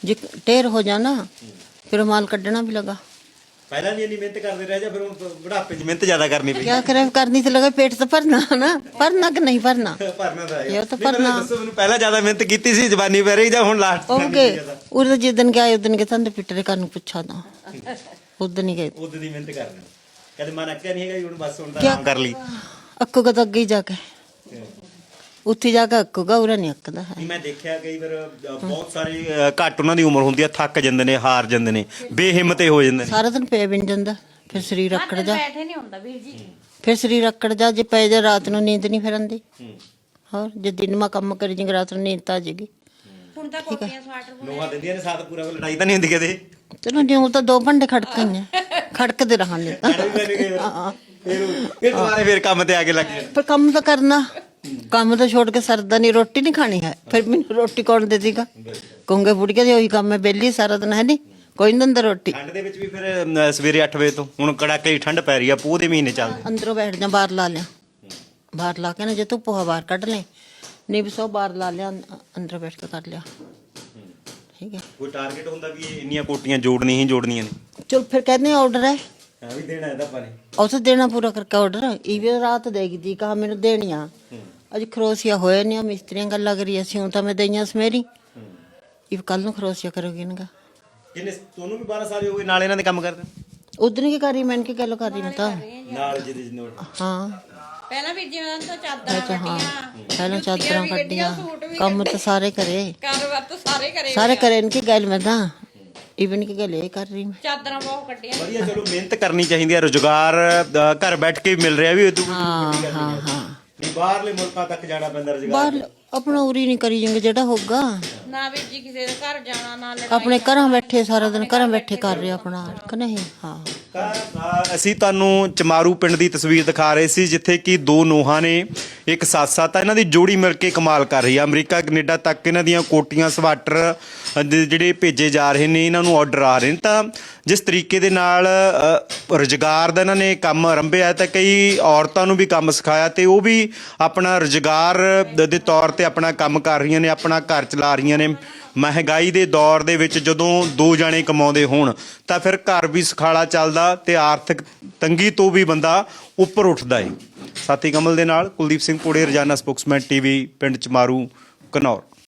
ਜੇ ਟੇਰ ਹੋ ਜਾਣਾ ਫਿਰ ਮਾਲ ਕੱਢਣਾ ਵੀ ਲਗਾ। ਪਹਿਲਾਂ ਨਹੀਂ ਇੰਨੀ ਮਿਹਨਤ ਕਰਦੇ ਰਹਿ ਜਾ ਫਿਰ ਹੁਣ ਬੁਢਾਪੇ 'ਚ ਮਿਹਨਤ ਜ਼ਿਆਦਾ ਕਰਨੀ ਪਈ? ਕਿਆ ਕਰੇ ਕਰਨੀ ਤੇ ਲਗਾ ਪੇਟ ਤਾਂ ਭਰਨਾ ਨਾ ਭਰਨਾ ਕਿ ਨਹੀਂ ਭਰਨਾ? ਭਰਨਾ ਤਾਂ ਇਹ ਤਾਂ ਦੱਸੋ ਮੈਨੂੰ ਪਹਿਲਾਂ ਜ਼ਿਆਦਾ ਮਿਹਨਤ ਕੀਤੀ ਸੀ ਜਵਾਨੀ ਪੈ ਰਹੀ ਜਾਂ ਹੁਣ ਲਾਸਟ ਓਕੇ ਉਦੋਂ ਜਿੱਦਨ ਗਏ ਉਦੋਂ ਕੇ ਤੰਦ ਪਿੱਟਰੇ ਕਰਨ ਪੁੱਛਾ ਤਾਂ। ਉਦੋਂ ਨਹੀਂ ਗਏ। ਉਦੋਂ ਦੀ ਮਿਹਨਤ ਕਰਨੀ। ਕਦੇ ਮਨ ਅੱਕਿਆ ਨਹੀਂ ਹੈਗਾ ਹੁਣ ਬਸ ਹੁਣ ਤਾਂ ਆਰਾਮ ਕਰ ਲਈ। ਅੱਕੂਗਾ ਤਾਂ ਅੱਗੇ ਜਾ ਕੇ। ਉੱਥੇ ਜਾ ਕੇ ਅੱਕੂਗਾ ਉਰਾ ਨਹੀਂ ਅੱਕਦਾ ਹੈ। ਮੈਂ ਦੇਖਿਆ ਕਈ ਵਾਰ ਬਹੁਤ ਸਾਰੇ ਘੱਟ ਉਹਨਾਂ ਦੀ ਉਮਰ ਹੁੰਦੀ ਆ ਥੱਕ ਜਾਂਦੇ ਨੇ ਹਾਰ ਜਾਂਦੇ ਨੇ ਬੇਹਿੰਮਤੇ ਹੋ ਜਾਂਦੇ ਨੇ। ਸਾਰਾ ਦਿਨ ਪੈ ਬਿਨ ਜਾਂਦਾ ਫਿਰ ਸਰੀਰ ਆਕੜ ਜਾ। ਫਿਰ ਸਰੀਰ ਆਕੜ ਜਾ ਜੇ ਪੈ ਜਾ ਰਾਤ ਨੂੰ ਨੀਂਦ ਨਹੀਂ ਫਿਰ ਆਉਂਦੀ। ਹੋਰ ਜੇ ਦਿਨ ਮਾ ਕੰਮ ਕਰੀ ਜਿੰਗ ਰਾਤ ਨੂੰ ਨੀਂਦ ਤਾਂ ਆ ਹੁਣ ਤਾਂ ਕੋਟੀਆਂ ਸਵਾਟਰ ਲੋਹਾ ਦਿੰਦੀਆਂ ਨੇ ਸਾਥ ਪੂਰਾ ਕੋਈ ਲੜਾਈ ਤਾਂ ਨਹੀਂ ਹੁੰਦੀ ਕਦੇ। ਚਲੋ ਨਿਉ ਤਾਂ ਦੋ ਭੰਡੇ ਖੜਕਈਆਂ ਖੜਕਦੇ ਰਹਾਂਗੇ। ਤਾਂ ਮੈਨੂੰ ਕਈ ਫਿਰ ਫਿਰ ਦੁਬਾਰੇ ਫਿਰ ਕੰਮ ਤੇ ਆ ਕੇ ਲੱਗ ਜਾਣ। ਪਰ ਕੰਮ ਤਾਂ ਕਰਨਾ। ਕੰਮ ਤਾਂ ਛੋੜ ਕੇ ਸਰਦਾ ਨਹੀਂ ਰੋਟੀ ਨਹੀਂ ਖਾਣੀ ਹੈ। ਫਿਰ ਮੈਨੂੰ ਰੋਟੀ ਕੌਣ ਦੇ ਦੇਗਾ? ਕਹੂੰਗੇ ਬੁੜੀਆ ਦੇ ਉਹੀ ਕੰਮ ਹੈ ਬੇਲੀ ਸਾਰਾ ਦਿਨ ਹੈ ਨਹੀਂ ਕੋਈ ਨਹੀਂ ਦਿੰਦਾ ਰੋਟੀ। ਠੰਡ ਦੇ ਵਿੱਚ ਵੀ ਫਿਰ ਅ, ਸਵੇਰੇ 8 ਵਜੇ ਤੋਂ ਹੁਣ ਕੜਾਕੇ ਦੀ ਠੰਡ ਪੈ ਰਹੀ ਆ ਦੇ ਮਹੀਨੇ ਚੱਲਦੇ। ਅੰਦਰੋਂ ਬੈਠ ਜਾ ਬਾਹਰ ਲਾ ਲਿਆ। ਬਾਹਰ ਲਾ ਕੇ ਨਾ ਜੇ ਧੁੱਪ ਹਵਾ ਬਾਹਰ ਕੱਢ ਲੈ। ਨਹੀਂ ਵੀ ਸੋ ਬਾਹਰ ਲਾ ਲਿਆ ਅੰਦ- ਅੰਦਰ ਬੈਠ ਕੇ ਕਰ ਲਿਆ। ਠੀਕ ਹੈ। ਕੋਈ ਟਾਰਗੇਟ ਹੁੰਦਾ ਵੀ ਇਹ ਇੰਨੀਆਂ ਕੋਟੀਆਂ ਜੋੜਨੀਆਂ ਹੀ ਜੋੜਨੀਆਂ ਨੇ? ਚਲ ਫਿਰ ਕਹਿੰਦੇ ਆਰਡਰ ਹੈ। ਹਾਂ ਵੀ ਦੇਣਾ ਇਹਦਾ ਪਾਣੀ। ਉਸੇ ਦੇਣਾ ਪੂਰਾ ਕਰਕੇ ਆਰਡਰ ਇਹ ਵੀ ਰਾਤ ਦੇਗੀ ਦੀ ਕਹਾ ਮੈਨੂੰ ਦੇਣੀਆਂ। ਅੱਜ ਖਰੋਸੀਆ ਹੋਇਆ ਨਹੀਂ ਮਿਸਤਰੀਆਂ ਗੱਲ ਲੱਗ ਰਹੀ ਸੀ ਹੁਣ ਤਾਂ ਮੈਂ ਦਈਆਂ ਸਮੇਰੀ। ਇਹ ਕੱਲ ਨੂੰ ਖਰੋਸੀਆ ਕਰੋਗੇ ਨਾ ਕਿੰਨੇ ਤੁਹਾਨੂੰ ਵੀ 12 ਸਾਲ ਹੋ ਗਏ ਨਾਲ ਇਹਨਾਂ ਦੇ ਕੰਮ ਕਰਦੇ। ਉਦੋਂ ਕੀ ਕਰੀ ਮੈਂ ਕੀ ਗੱਲ ਕਰੀ ਮੈਂ ਤਾਂ। ਨਾਲ ਜਿਹਦੇ ਜਿਹਨੇ ਹਾਂ। ਪਹਿਲਾਂ ਵੀ ਜਿਵੇਂ ਤਾਂ ਚਾਦਰ ਅੱਛਾ ਹਾਂ। ਪਹਿਲਾਂ ਚਾਦਰਾਂ ਕੱਢੀਆਂ ਕੰਮ ਤਾਂ ਸਾਰੇ ਕਰੇ। ਕਾਰੋਬਾਰ ਤਾਂ ਸਾਰੇ ਕਰੇ ਸਾਰੇ ਕਰੇ ਇਨਕੀ ਗੱਲ ਮੈਂ ਤਾਂ। ਇਵਨ ਕੀ ਗੱਲ ਇਹ ਕਰ ਰਹੀ ਮੈਂ। ਚਾਦਰਾਂ ਬਹੁਤ ਕੱਢੀਆਂ। ਵਧੀਆ ਚਲੋ ਮਿਹਨਤ ਕਰਨੀ ਚਾਹੀਦੀ ਹੈ ਰੋਜ਼ਗਾਰ ਘਰ ਬੈਠ ਕੇ ਵੀ ਮਿਲ ਰਿਹਾ ਵੀ ਤੋਂ। ਹਾਂ ਹਾਂ ਹਾਂ। ਬਾਹਰਲੇ ਮੁਲਕਾਂ ਤੱਕ ਜਾਣਾ ਪੈਂਦਾ ਰੋਜ਼ਗਾਰ। ਬਾਹਰ ਆਪਣਾ ਉਰੀ ਨਹੀਂ ਕਰੀ ਜਾਂਗੇ ਜਿਹੜਾ ਹੋਊਗਾ। ਨਾ ਵੀ ਜੀ ਕਿਸੇ ਦੇ ਘਰ ਜਾਣਾ ਨਾ ਲੜਾਈ ਆਪਣੇ ਘਰਾਂ ਬੈਠੇ ਸਾਰਾ ਦਿਨ ਘਰਾਂ ਬੈਠੇ ਕਰ ਰਹੇ ਆਪਣਾ ਕਿ ਨਹੀਂ? ਹਾਂ। ਅ, ਅਸੀਂ ਤੁਹਾਨੂੰ ਚਮਾਰੂ ਪਿੰਡ ਦੀ ਤਸਵੀਰ ਦਿਖਾ ਰਹੇ ਸੀ ਜਿੱਥੇ ਕਿ ਦੋ ਨੋਹਾਂ ਨੇ ਇੱਕ ਸਾਸਾ ਤਾਂ ਇਹਨਾਂ ਦੀ ਜੋੜੀ ਮਿਲ ਕੇ ਕਮਾਲ ਕਰ ਰਹੀ ਆ। ਅਮਰੀਕਾ ਕੈਨੇਡਾ ਤੱਕ ਇਹਨਾਂ ਦੀਆਂ ਕੋਟੀਆਂ ਸਵਾਟਰ ਅ, ਦੇ ਜਿਹੜੇ ਭੇਜੇ ਜਾ ਰਹੇ ਨੇ ਇਹਨਾਂ ਨੂੰ ਆਰਡਰ ਆ ਰਹੇ ਨੇ। ਤਾਂ ਜਿਸ ਤਰੀਕੇ ਦੇ ਨਾਲ ਰੁਜ਼ਗਾਰ ਦਾ ਇਹਨਾਂ ਨੇ ਕੰਮ ਆਰੰਭਿਆ ਤਾਂ ਕਈ ਔਰਤਾਂ ਨੂੰ ਵੀ ਕੰਮ ਸਿਖਾਇਆ ਤੇ ਉਹ ਵੀ ਆਪਣਾ ਰੁਜ਼ਗਾਰ ਦ- ਦੇ ਤੌਰ ਤੇ ਆਪਣਾ ਕੰਮ ਕਰ ਰਹੀਆਂ ਨੇ ਆਪਣਾ ਘਰ ਚਲਾ ਰਹੀਆਂ ਨੇ। ਮਹਿੰਗਾਈ ਦੇ ਦੌਰ ਦੇ ਵਿੱਚ ਜਦੋਂ ਦੋ ਜਣੇ ਕਮਾਉਂਦੇ ਹੋਣ, ਤਾਂ ਫਿਰ ਘਰ ਵੀ ਸੁਖਾਲਾ ਚੱਲਦਾ ਤੇ ਆਰਥਿਕ ਤੰਗੀ ਤੋਂ ਵੀ ਬੰਦਾ ਉੱਪਰ ਉੱਠਦਾ ਏ। ਸਾਥੀ ਕਮਲ ਦੇ ਨਾਲ ਕੁਲਦੀਪ ਸਿੰਘ ਕੋੜੇ ਰੋਜ਼ਾਨਾ ਸਪੋਕਸਮੈਨ ਟੀਵੀ, ਪਿੰਡ ਚਮਾਰੂ ਘਨੌਰ